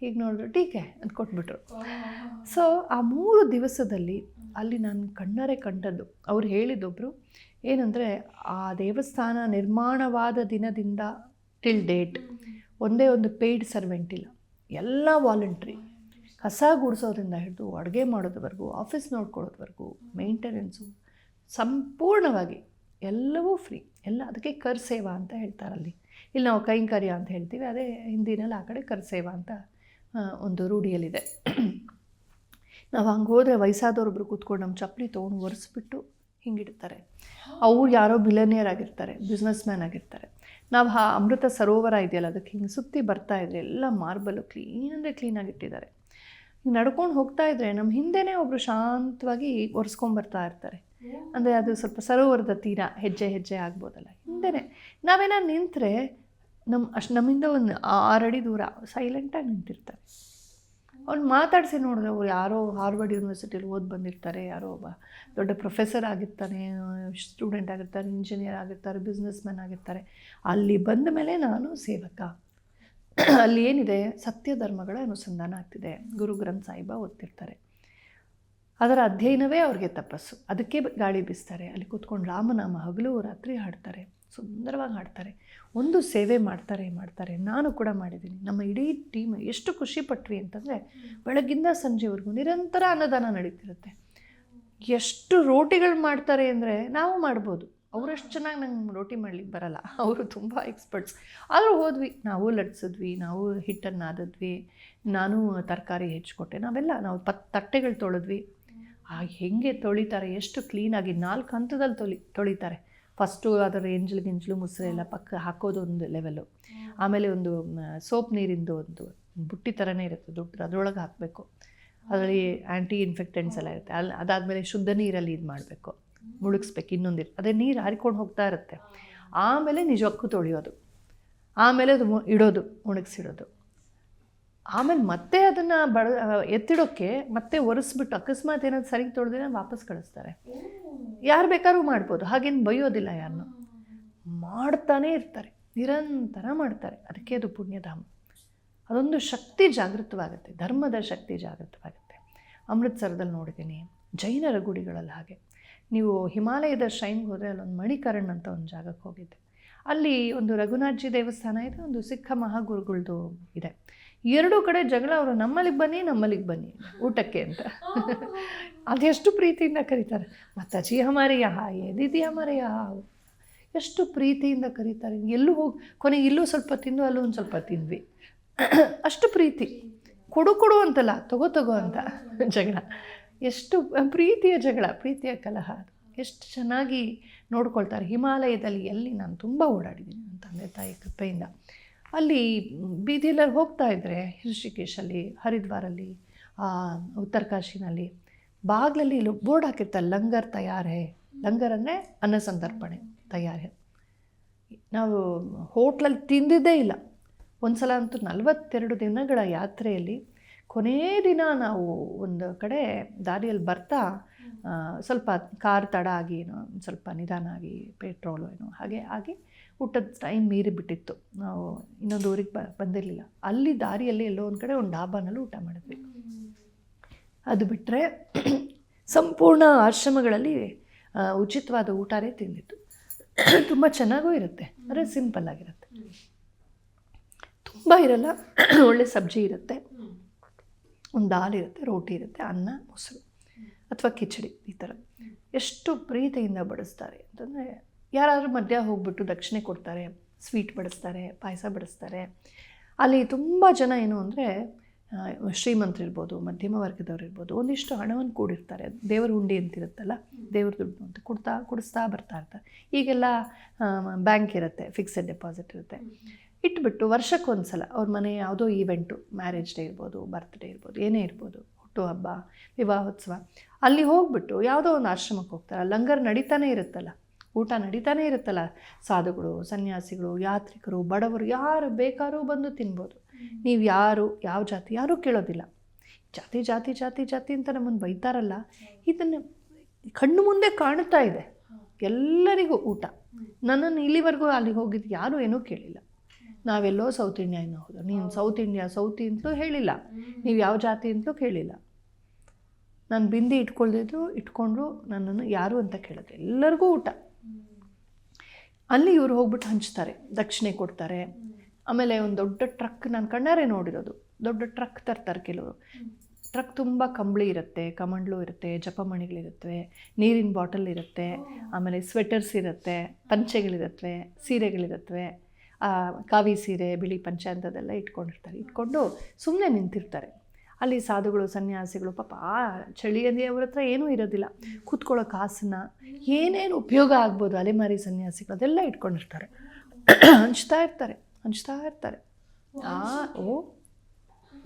Speaker 2: ಹೀಗೆ ನೋಡಿದ್ರು ಟೀಕೆ ಅಂತ ಕೊಟ್ಬಿಟ್ರು. ಸೊ ಆ ಮೂರು ದಿವಸದಲ್ಲಿ ಅಲ್ಲಿ ನಾನು ಕಣ್ಣರೆ ಕಂಡದ್ದು ಅವ್ರು ಹೇಳಿದೊಬ್ಬರು ಏನಂದರೆ ಆ ದೇವಸ್ಥಾನ ನಿರ್ಮಾಣವಾದ ದಿನದಿಂದ ಟಿಲ್ ಡೇಟ್ ಒಂದೇ ಒಂದು ಪೇಯ್ಡ್ ಸರ್ವೆಂಟ್ ಇಲ್ಲ. ಎಲ್ಲ ವಾಲಂಟ್ರಿ ಕಸ ಗುಡಿಸೋದ್ರಿಂದ ಹಿಡಿದು ಅಡುಗೆ ಮಾಡೋದ್ರವರೆಗೂ ಆಫೀಸ್ ನೋಡ್ಕೊಳ್ಳೋದ್ವರೆಗೂ ಮೇಂಟೆನೆನ್ಸು ಸಂಪೂರ್ಣವಾಗಿ ಎಲ್ಲವೂ ಫ್ರೀ ಎಲ್ಲ ಅದಕ್ಕೆ ಕರ್ ಸೇವಾ ಅಂತ ಹೇಳ್ತಾರಲ್ಲಿ. ಇಲ್ಲಿ ನಾವು ಕೈಂಕರ್ಯ ಅಂತ ಹೇಳ್ತೀವಿ, ಅದೇ ಹಿಂದಿನಲ್ಲಿ ಆ ಕಡೆ ಕರ್ ಸೇವಾ ಅಂತ ಒಂದು ರೂಢಿಯಲ್ಲಿದೆ. ನಾವು ಹಂಗೆ ಹೋದರೆ ವಯಸ್ಸಾದವ್ರೊಬ್ರು ಕೂತ್ಕೊಂಡು ನಮ್ಮ ಚಪ್ಪಲಿ ತೊಗೊಂಡು ಒರೆಸ್ಬಿಟ್ಟು ಹಿಂಗಿಡ್ತಾರೆ. ಅವ್ರು ಯಾರೋ ಬಿಲನಿಯರ್ ಆಗಿರ್ತಾರೆ ಬಿಸ್ನೆಸ್ ಮ್ಯಾನ್ ಆಗಿರ್ತಾರೆ. ನಾವು ಆ ಅಮೃತ ಸರೋವರ ಇದೆಯಲ್ಲ ಅದಕ್ಕೆ ಹಿಂಗೆ ಸುತ್ತಿ ಬರ್ತಾ ಇದ್ರೆ ಎಲ್ಲ ಮಾರ್ಬಲು ಕ್ಲೀನ್ ಅಂದರೆ ಕ್ಲೀನಾಗಿ ಇಟ್ಟಿದ್ದಾರೆ. ಹಿಂಗೆ ನಡ್ಕೊಂಡು ಹೋಗ್ತಾ ಇದ್ರೆ ನಮ್ಮ ಹಿಂದೆನೇ ಒಬ್ಬರು ಶಾಂತವಾಗಿ ಒರೆಸ್ಕೊಂಬರ್ತಾ ಇರ್ತಾರೆ. ಅಂದರೆ ಅದು ಸ್ವಲ್ಪ ಸರೋವರದ ತೀರ ಹೆಜ್ಜೆ ಹೆಜ್ಜೆ ಆಗ್ಬೋದಲ್ಲ ಹಿಂದೆನೇ. ನಾವೇನ ನಿಂತರೆ ನಮ್ಮ ಅಷ್ಟು ನಮ್ಮಿಂದ ಒಂದು ಆರಡಿ ದೂರ ಸೈಲೆಂಟಾಗಿ ನಿಂತಿರ್ತಾರೆ. ಅವ್ನು ಮಾತಾಡಿಸಿ ನೋಡಿದ್ರೆ ಅವ್ರು ಯಾರೋ ಹಾರ್ವರ್ಡ್ ಯೂನಿವರ್ಸಿಟಿಲಿ ಓದಿ ಬಂದಿರ್ತಾರೆ, ಯಾರೋ ಒಬ್ಬ ದೊಡ್ಡ ಪ್ರೊಫೆಸರ್ ಆಗಿರ್ತಾನೆ ಸ್ಟೂಡೆಂಟ್ ಆಗಿರ್ತಾರೆ ಇಂಜಿನಿಯರ್ ಆಗಿರ್ತಾರೆ ಬಿಸ್ನೆಸ್ ಮ್ಯಾನ್ ಆಗಿರ್ತಾರೆ. ಅಲ್ಲಿ ಬಂದ ಮೇಲೆ ನಾನು ಸೇವಕ. ಅಲ್ಲಿ ಏನಿದೆ? ಸತ್ಯ ಧರ್ಮಗಳ ಅನುಸಂಧಾನ ಆಗ್ತಿದೆ. ಗುರು ಗ್ರಂಥ್ ಸಾಹಿಬ ಓದ್ತಿರ್ತಾರೆ. ಅದರ ಅಧ್ಯಯನವೇ ಅವ್ರಿಗೆ ತಪಸ್ಸು. ಅದಕ್ಕೆ ಗಾಳಿ ಬೀಸ್ತಾರೆ. ಅಲ್ಲಿ ಕೂತ್ಕೊಂಡು ರಾಮನಾಮ ಹಗಲು ರಾತ್ರಿ ಹಾಡ್ತಾರೆ. ಸುಂದರವಾಗಿ ಹಾಡ್ತಾರೆ. ಒಂದು ಸೇವೆ ಮಾಡ್ತಾರೆ ಮಾಡ್ತಾರೆ. ನಾನು ಕೂಡ ಮಾಡಿದ್ದೀನಿ. ನಮ್ಮ ಇಡೀ ಟೀಮ್ ಎಷ್ಟು ಖುಷಿ ಪಟ್ವಿ ಅಂತಂದರೆ, ಬೆಳಗ್ಗಿಂದ ಸಂಜೆವರೆಗೂ ನಿರಂತರ ಅನ್ನದಾನ ನಡೀತಿರುತ್ತೆ. ಎಷ್ಟು ರೋಟಿಗಳು ಮಾಡ್ತಾರೆ ಅಂದರೆ ನಾವು ಮಾಡ್ಬೋದು. ಅವರಷ್ಟು ಚೆನ್ನಾಗಿ ನಂಗೆ ರೋಟಿ ಮಾಡ್ಲಿಕ್ಕೆ ಬರಲ್ಲ. ಅವರು ತುಂಬ ಎಕ್ಸ್ಪರ್ಟ್ಸ್ ಆದರೂ ಹೋದ್ವಿ. ನಾವು ಲಟ್ಸಿದ್ವಿ, ನಾವು ಹಿಟ್ಟನ್ನು ನಾದದ್ವಿ. ನಾನು ತರಕಾರಿ ಹೆಚ್ಚಿಕೊಟ್ಟೆ ನಾವೆಲ್ಲ ನಾವು ಪತ್ ತಟ್ಟೆಗಳು ತೊಳೆದ್ವಿ. ಆ ಹೆಂಗೆ ತೊಳಿತಾರೆ, ಎಷ್ಟು ಕ್ಲೀನಾಗಿ ನಾಲ್ಕು ಹಂತದಲ್ಲಿ ತೊಳಿ, ತೊಳಿತಾರೆ. ಫಸ್ಟು ಅದರ ಎಂಜಲು ಗಿಂಜಲು ಮುಸ್ರೆ ಎಲ್ಲ ಪಕ್ಕ ಹಾಕೋದು ಒಂದು ಲೆವೆಲು ಆಮೇಲೆ ಒಂದು ಸೋಪ್ ನೀರಿಂದು ಒಂದು ಬುಟ್ಟಿ ಥರನೇ ಇರುತ್ತೆ ದೊಡ್ಡ ಅದರೊಳಗೆ ಹಾಕಬೇಕು. ಅದರಲ್ಲಿ ಆ್ಯಂಟಿ ಇನ್ಫೆಕ್ಟೆಂಟ್ಸ್ ಎಲ್ಲ ಇರುತ್ತೆ. ಅಲ್ಲಿ ಅದಾದಮೇಲೆ ಶುದ್ಧ ನೀರಲ್ಲಿ ಇದು ಮಾಡಬೇಕು. ಮುಳುಗಿಸ್ಬೇಕು ಇನ್ನೊಂದಿರು ಅದೇ ನೀರು ಹಾರಿಕೊಂಡು ಹೋಗ್ತಾ ಇರುತ್ತೆ. ಆಮೇಲೆ ನಿಜಕ್ಕೂ ತೊಳೆಯೋದು. ಆಮೇಲೆ ಅದು ಇಡೋದು ಒಣಗಿಸಿಡೋದು. ಆಮೇಲೆ ಮತ್ತೆ ಅದನ್ನು ಬಳ ಎತ್ತಿಡೋಕ್ಕೆ ಮತ್ತೆ ಒರೆಸ್ಬಿಟ್ಟು ಅಕಸ್ಮಾತ್ ಏನಾದ್ರು ಸರಿಗೆ ತೊಳೆದಿನ ವಾಪಸ್ ಕಳಿಸ್ತಾರೆ. ಯಾರು ಬೇಕಾದ್ರೂ ಮಾಡ್ಬೋದು ಹಾಗೇನು ಬೈಯೋದಿಲ್ಲ ಯಾರನ್ನು ಮಾಡ್ತಾನೇ ಇರ್ತಾರೆ ನಿರಂತರ ಮಾಡ್ತಾರೆ ಅದಕ್ಕೆ ಅದು ಪುಣ್ಯಧಾಮ. ಅದೊಂದು ಶಕ್ತಿ ಜಾಗೃತವಾಗುತ್ತೆ ಧರ್ಮದ ಶಕ್ತಿ ಜಾಗೃತವಾಗುತ್ತೆ. ಅಮೃತ್ಸರದಲ್ಲಿ ನೋಡಿದ್ದೀನಿ ಜೈನರ ಗುಡಿಗಳಲ್ಲಿ ಹಾಗೆ. ನೀವು ಹಿಮಾಲಯದ ಶೈನ್ಗೆ ಹೋದರೆ ಅಲ್ಲೊಂದು ಮಣಿಕರಣ್ ಅಂತ ಒಂದು ಜಾಗಕ್ಕೆ ಹೋಗಿದ್ದೆ. ಅಲ್ಲಿ ಒಂದು ರಘುನಾಥ್ಜಿ ದೇವಸ್ಥಾನ ಇದೆ ಒಂದು ಸಿಕ್ಕ ಮಹಾಗುರುಗಳದ್ದು ಇದೆ. ಎರಡೂ ಕಡೆ ಜಗಳ ಅವರು ನಮ್ಮಲ್ಲಿಗೆ ಬನ್ನಿ ನಮ್ಮಲ್ಲಿಗೆ ಬನ್ನಿ. ಊಟಕ್ಕೆ ಅಂತ. ಅದೆಷ್ಟು ಪ್ರೀತಿಯಿಂದ ಕರೀತಾರೆ. ಮತ್ತಾಚಿ ಹಮಾರಿ ಯಹ ಏ ದೀದಿ ಹಮಾರಿ ಯಹ ಎಷ್ಟು ಪ್ರೀತಿಯಿಂದ ಕರೀತಾರೆ. ಎಲ್ಲೂ ಹೋಗಿ ಕೊನೆಗೆ ಇಲ್ಲೂ ಸ್ವಲ್ಪ ತಿಂದು, ಅಲ್ಲೂ ಒಂದು ಸ್ವಲ್ಪ ತಿಂದ್ವಿ. ಅಷ್ಟು ಪ್ರೀತಿ. ಕೊಡು ಕೊಡು ಅಂತಲ್ಲ, ತಗೋ ತಗೋ ಅಂತ ಜಗಳ. ಎಷ್ಟು ಪ್ರೀತಿಯ ಜಗಳ, ಪ್ರೀತಿಯ ಕಲಹ ಎಷ್ಟು ಚೆನ್ನಾಗಿ ನೋಡ್ಕೊಳ್ತಾರೆ. ಹಿಮಾಲಯದಲ್ಲಿ ಎಲ್ಲಿ ನಾನು ತುಂಬ ಓಡಾಡಿದ್ದೀನಿ ನನ್ನ ತಂದೆ ತಾಯಿ ಕೃಪೆಯಿಂದ. ಅಲ್ಲಿ ಬೀದಿಯಲ್ಲಿ ಹೋಗ್ತಾ ಇದ್ದರೆ ಋಷಿಕೇಶಲ್ಲಿ, ಹರಿದ್ವಾರಲ್ಲಿ ಉತ್ತರ ಉತ್ತರಕಾಶಿನಲ್ಲಿ, ಬಾಗಿಲಲ್ಲಿ ಬೋರ್ಡ್ ಹಾಕಿರ್ತಾರೆ ಲಂಗರ್ ತಯಾರೇ ಲಂಗರ್ ಅಂದರೆ ಅನ್ನ ಸಂತರ್ಪಣೆ ತಯಾರೇ. ನಾವು ಹೋಟ್ಲಲ್ಲಿ ತಿಂದಿದ್ದೇ ಇಲ್ಲ. ಒಂದು ಸಲ ಅಂತೂ ನಲವತ್ತೆರಡು ದಿನಗಳ ಯಾತ್ರೆಯಲ್ಲಿ ಕೊನೇ ದಿನ ನಾವು ಒಂದು ಕಡೆ ದಾರಿಯಲ್ಲಿ ಬರ್ತಾ ಸ್ವಲ್ಪ ಕಾರ್ ತಡ ಆಗಿ ಏನೋ ಸ್ವಲ್ಪ ನಿಧಾನ ಆಗಿ ಪೆಟ್ರೋಲು ಏನೋ ಹಾಗೆ ಆಗಿ ಊಟದ ಟೈಮ್ ಮೀರಿ ಬಿಟ್ಟಿತ್ತು. ನಾವು ಇನ್ನೊಂದು ಊರಿಗೆ ಬ, ಬಂದಿರಲಿಲ್ಲ. ಅಲ್ಲಿ ದಾರಿಯಲ್ಲಿ ಎಲ್ಲೋ ಒಂದು ಕಡೆ ಒಂದು ಡಾಬಾನಲ್ಲಿ ಊಟ ಮಾಡಿದ್ವಿ. ಅದು ಬಿಟ್ಟರೆ ಸಂಪೂರ್ಣ ಆಶ್ರಮಗಳಲ್ಲಿ ಉಚಿತವಾದ ಊಟನೇ ತಿಂದಿತ್ತು. ತುಂಬ ಚೆನ್ನಾಗೂ ಇರುತ್ತೆ. ಅಂದರೆ ಸಿಂಪಲ್ ಆಗಿರುತ್ತೆ. ತುಂಬ ಇರಲ್ಲ. ಒಳ್ಳೆ ಸಬ್ಜಿ ಇರುತ್ತೆ. ಒಂದು ದಾಲ್ ಇರುತ್ತೆ, ರೋಟಿ ಇರುತ್ತೆ, ಅನ್ನ, ಮೊಸರು, ಅಥವಾ ಕಿಚಡಿ ಈ ಥರ ಎಷ್ಟು ಪ್ರೀತಿಯಿಂದ ಬಡಿಸ್ತಾರೆ ಅಂತಂದರೆ ಯಾರಾದರೂ ಮಧ್ಯ ಹೋಗ್ಬಿಟ್ಟು ದಕ್ಷಿಣೆ ಕೊಡ್ತಾರೆ ಸ್ವೀಟ್ ಬಡಿಸ್ತಾರೆ, ಪಾಯಸ ಬಡಿಸ್ತಾರೆ. ಅಲ್ಲಿ ತುಂಬ ಜನ ಏನು ಅಂದರೆ ಶ್ರೀಮಂತರಿರ್ಬೋದು ಮಧ್ಯಮ ವರ್ಗದವ್ರು ಇರ್ಬೋದು, ಒಂದಿಷ್ಟು ಹಣವನ್ನು ಕೂಡಿರ್ತಾರೆ. ದೇವರ ಹುಂಡಿ ಅಂತಿರುತ್ತಲ್ಲ, ದೇವ್ರ ದುಡ್ಡು ಅಂತ ಕೊಡ್ತಾ, ಕೊಡಿಸ್ತಾ ಬರ್ತಾ ಇರ್ತಾರೆ. ಈಗೆಲ್ಲ ಬ್ಯಾಂಕ್ ಇರುತ್ತೆ ಫಿಕ್ಸೆಡ್ ಡೆಪಾಸಿಟ್ ಇರುತ್ತೆ. ಇಟ್ಬಿಟ್ಟು ವರ್ಷಕ್ಕೊಂದು ಸಲ ಅವ್ರ ಮನೆ ಯಾವುದೋ ಈವೆಂಟು ಮ್ಯಾರೇಜ್ ಡೇ ಇರ್ಬೋದು ಬರ್ತ್ಡೇ ಇರ್ಬೋದು, ಏನೇ ಇರ್ಬೋದು ಹುಟ್ಟುಹಬ್ಬ ವಿವಾಹೋತ್ಸವ, ಅಲ್ಲಿ ಹೋಗ್ಬಿಟ್ಟು ಯಾವುದೋ ಒಂದು ಆಶ್ರಮಕ್ಕೆ ಹೋಗ್ತಾರೆ. ಲಂಗರ್ ನಡೀತಾನೆ ಇರುತ್ತಲ್ಲ. ಊಟ ನಡೀತಾನೆ ಇರುತ್ತಲ್ಲ? ಸಾಧುಗಳು ಸನ್ಯಾಸಿಗಳು ಯಾತ್ರಿಕರು ಬಡವರು ಯಾರು ಬೇಕಾದ್ರೂ ಬಂದು ತಿನ್ಬೋದು. ನೀವು ಯಾರು ಯಾವ ಜಾತಿ ಯಾರೂ ಕೇಳೋದಿಲ್ಲ. ಜಾತಿ ಜಾತಿ ಜಾತಿ ಜಾತಿ ಅಂತ ನಮ್ಮನ್ನು ಬೈತಾರಲ್ಲ ಇದನ್ನು ಕಣ್ಣು ಮುಂದೆ ಕಾಣ್ತಾ ಇದೆ. ಎಲ್ಲರಿಗೂ ಊಟ. ನನ್ನನ್ನು ಇಲ್ಲಿವರೆಗೂ ಅಲ್ಲಿ ಹೋಗಿದ್ದು ಯಾರೂ ಏನೂ ಕೇಳಿಲ್ಲ. ನಾವೆಲ್ಲೋ ಸೌತ್ ಇಂಡಿಯಾ ಹೋದ. ನೀನು ಸೌತ್ ಇಂಡಿಯಾ ಸೌತ್ ಅಂತಲೂ ಹೇಳಿಲ್ಲ. ನೀವು ಯಾವ ಜಾತಿ ಅಂತಲೂ ಕೇಳಿಲ್ಲ. ನಾನು ಬಿಂದಿ ಇಟ್ಕೊಳ್ದಿದ್ದು ಇಟ್ಕೊಂಡ್ರು ನನ್ನನ್ನು ಯಾರು ಅಂತ ಕೇಳೋದು ಎಲ್ಲರಿಗೂ ಊಟ. ಅಲ್ಲಿ ಇವರು ಹೋಗ್ಬಿಟ್ಟು ಹಂಚ್ತಾರೆ, ದಕ್ಷಿಣೆ ಕೊಡ್ತಾರೆ. ಆಮೇಲೆ ಒಂದು ದೊಡ್ಡ ಟ್ರಕ್ ನಾನು ಕಣ್ಣಾರೆ ನೋಡಿರೋದು. ದೊಡ್ಡ ಟ್ರಕ್ ತರ್ತಾರೆ ಕೆಲವರು. ಟ್ರಕ್ ತುಂಬ ಕಂಬಳಿ ಇರುತ್ತೆ, ಕಮಂಡ್ಲು ಇರುತ್ತೆ ಜಪಮಣಿಗಳಿರುತ್ತವೆ ನೀರಿನ ಬಾಟಲ್ ಇರುತ್ತೆ, ಆಮೇಲೆ ಸ್ವೆಟರ್ಸ್ ಇರುತ್ತೆ ಪಂಚೆಗಳಿರುತ್ತವೆ ಸೀರೆಗಳಿರುತ್ತವೆ ಕಾವಿ ಸೀರೆ, ಬಿಳಿ ಪಂಚೆ ಅಂಥದ್ದೆಲ್ಲ ಇಟ್ಕೊಂಡಿರ್ತಾರೆ. ಇಟ್ಕೊಂಡು ಸುಮ್ಮನೆ ನಿಂತಿರ್ತಾರೆ. ಅಲ್ಲಿ ಸಾಧುಗಳು, ಸನ್ಯಾಸಿಗಳು, ಪಾಪ ಆ ಚಳಿಯಲ್ಲಿ ಅವ್ರ ಹತ್ರ ಏನೂ ಇರೋದಿಲ್ಲ. ಕೂತ್ಕೊಳ್ಳೋ ಕಾಸನ್ನ, ಏನೇನು ಉಪಯೋಗ ಆಗ್ಬೋದು ಅಲೆಮಾರಿ ಸನ್ಯಾಸಿಗಳು, ಅದೆಲ್ಲ ಇಟ್ಕೊಂಡಿರ್ತಾರೆ. ಹಂಚ್ತಾ ಇರ್ತಾರೆ ಹಂಚ್ತಾ ಇರ್ತಾರೆ. ಆ, ಓ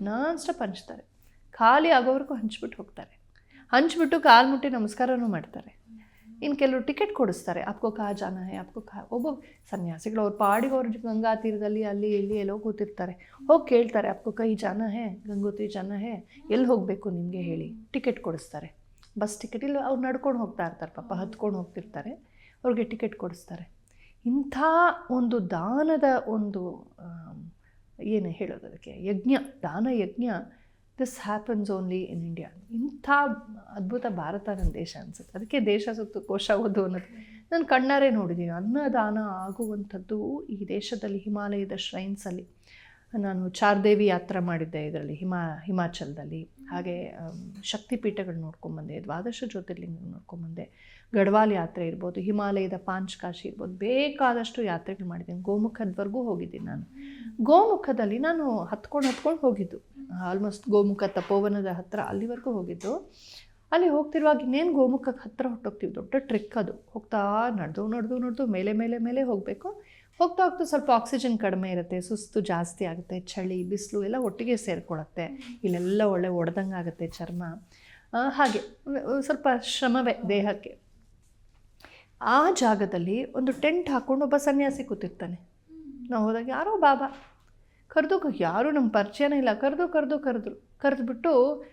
Speaker 2: ನಾನ್ ಸ್ಟಪ್ ಹಂಚ್ತಾರೆ. ಖಾಲಿ ಆಗೋವರೆಗೂ ಹಂಚ್ಬಿಟ್ಟು ಹೋಗ್ತಾರೆ. ಹಂಚ್ಬಿಟ್ಟು ಕಾಲು ಮುಟ್ಟಿ ನಮಸ್ಕಾರನೂ ಮಾಡ್ತಾರೆ. ಇನ್ನು ಕೆಲವರು ಟಿಕೆಟ್ ಕೊಡಿಸ್ತಾರೆ. ಅಪ್ಕೋ ಕಾ ಜಾನ ಹೇ, ಅಪ್ಕೋ ಕಾ, ಒಬ್ಬ ಸನ್ಯಾಸಿಗಳು ಅವ್ರ ಪಾಡಿಗೆ ಅವ್ರ ಗಂಗಾ ತೀರದಲ್ಲಿ ಅಲ್ಲಿ ಇಲ್ಲಿ ಎಲ್ಲೋ ಕೂತಿರ್ತಾರೆ. ಹೋಗಿ ಕೇಳ್ತಾರೆ, ಅಪ್ಕೋ ಕೈ ಜಾನ ಹೇ, ಗಂಗೋತ್ರಿ ಜಾನ ಹೇ ಎಲ್ಲಿ ಹೋಗಬೇಕು ನಿಮಗೆ ಹೇಳಿ? ಟಿಕೆಟ್ ಕೊಡಿಸ್ತಾರೆ. ಬಸ್ ಟಿಕೆಟ್ ಇಲ್ಲ, ಅವ್ರು ನಡ್ಕೊಂಡು ಹೋಗ್ತಾ ಇರ್ತಾರೆ ಪಾಪ, ಹತ್ಕೊಂಡು ಹೋಗ್ತಿರ್ತಾರೆ. ಅವ್ರಿಗೆ ಟಿಕೆಟ್ ಕೊಡಿಸ್ತಾರೆ. ಇಂಥ ಒಂದು ದಾನದ ಒಂದು ಏನು ಹೇಳೋದು ಅದಕ್ಕೆ? ಯಜ್ಞ, ದಾನ ಯಜ್ಞ this happens only in India ಇಂಥ ಅದ್ಭುತ ಭಾರತ ನನ್ನ ದೇಶ ಅನ್ಸುತ್ತೆ. ಅದಕ್ಕೆ ದೇಶ ಸುತ್ತು ಕೋಶ ಓದು ಅನ್ನೋದು. ನಾನು ಕಣ್ಣಾರೆ ನೋಡಿದ್ದೀನಿ ಅನ್ನದಾನ ಆಗುವಂಥದ್ದು ಈ ದೇಶದಲ್ಲಿ, ಹಿಮಾಲಯದ ಶ್ರೈನ್ಸಲ್ಲಿ ನಾನು ಚಾರ್ದೇವಿ ಯಾತ್ರೆ ಮಾಡಿದ್ದೆ ಇದರಲ್ಲಿ, ಹಿಮಾ, ಹಿಮಾಚಲದಲ್ಲಿ. ಹಾಗೆ ಶಕ್ತಿಪೀಠಗಳು ನೋಡ್ಕೊಂಬಂದೆ, ದ್ವಾದಶ ಜ್ಯೋತಿರ್ಲಿಂಗ ನೋಡ್ಕೊಂಬಂದೆ. ಗಢವಾಲ್ ಯಾತ್ರೆ ಇರ್ಬೋದು, ಹಿಮಾಲಯದ ಪಾಂಚ್ಕಾಶಿ ಇರ್ಬೋದು, ಬೇಕಾದಷ್ಟು ಯಾತ್ರೆಗಳು ಮಾಡಿದ್ದೀನಿ. ಗೋಮುಖದವರೆಗೂ ಹೋಗಿದ್ದೀನಿ ನಾನು. ಗೋಮುಖದಲ್ಲಿ ನಾನು ಹತ್ಕೊಂಡು ಹತ್ಕೊಂಡು ಹೋಗಿದ್ದು. ಆಲ್ಮೋಸ್ಟ್ ಗೋಮುಖ ತಪೋವನದ ಹತ್ತಿರ ಅಲ್ಲಿವರೆಗೂ ಹೋಗಿದ್ದು. ಅಲ್ಲಿ ಹೋಗ್ತಿರುವಾಗ ಇನ್ನೇನು ಗೋಮುಖಕ್ಕೆ ಹತ್ತಿರ ಹೊಟ್ಟೋಗ್ತೀವಿ ದೊಡ್ಡ ಟ್ರಿಕ್ ಅದು. ಹೋಗ್ತಾ ನಡೆದು ನಡೆದು ನಡೆದು, ಮೇಲೆ ಮೇಲೆ ಮೇಲೆ ಹೋಗಬೇಕು. ಹೋಗ್ತಾ ಹೋಗ್ತಾ ಸ್ವಲ್ಪ ಆಕ್ಸಿಜನ್ ಕಡಿಮೆ ಇರುತ್ತೆ, ಸುಸ್ತು ಜಾಸ್ತಿ ಆಗುತ್ತೆ, ಚಳಿ, ಬಿಸಿಲು ಎಲ್ಲ ಒಟ್ಟಿಗೆ ಸೇರಿಕೊಳ್ಳುತ್ತೆ. ಇಲ್ಲೆಲ್ಲ ಒಳ್ಳೆ ಒಡೆದಂಗೆ ಆಗುತ್ತೆ ಚರ್ಮ ಹಾಗೆ, ಸ್ವಲ್ಪ ಶ್ರಮವೇ ದೇಹಕ್ಕೆ. ಆ ಜಾಗದಲ್ಲಿ ಒಂದು ಟೆಂಟ್ ಹಾಕ್ಕೊಂಡು ಒಬ್ಬ ಸನ್ಯಾಸಿ ಕೂತಿರ್ತಾನೆ. ನಾವು ಹೋದಾಗ, ಯಾರೋ ಬಾಬಾ, ಕರೆದು ಯಾರೂ ನಮ್ಮ ಪರಿಚಯನೇ ಇಲ್ಲ. ಕರೆದು ಕರೆದು ಕರೆದ್ರು ಕರೆದ್ಬಿಟ್ಟು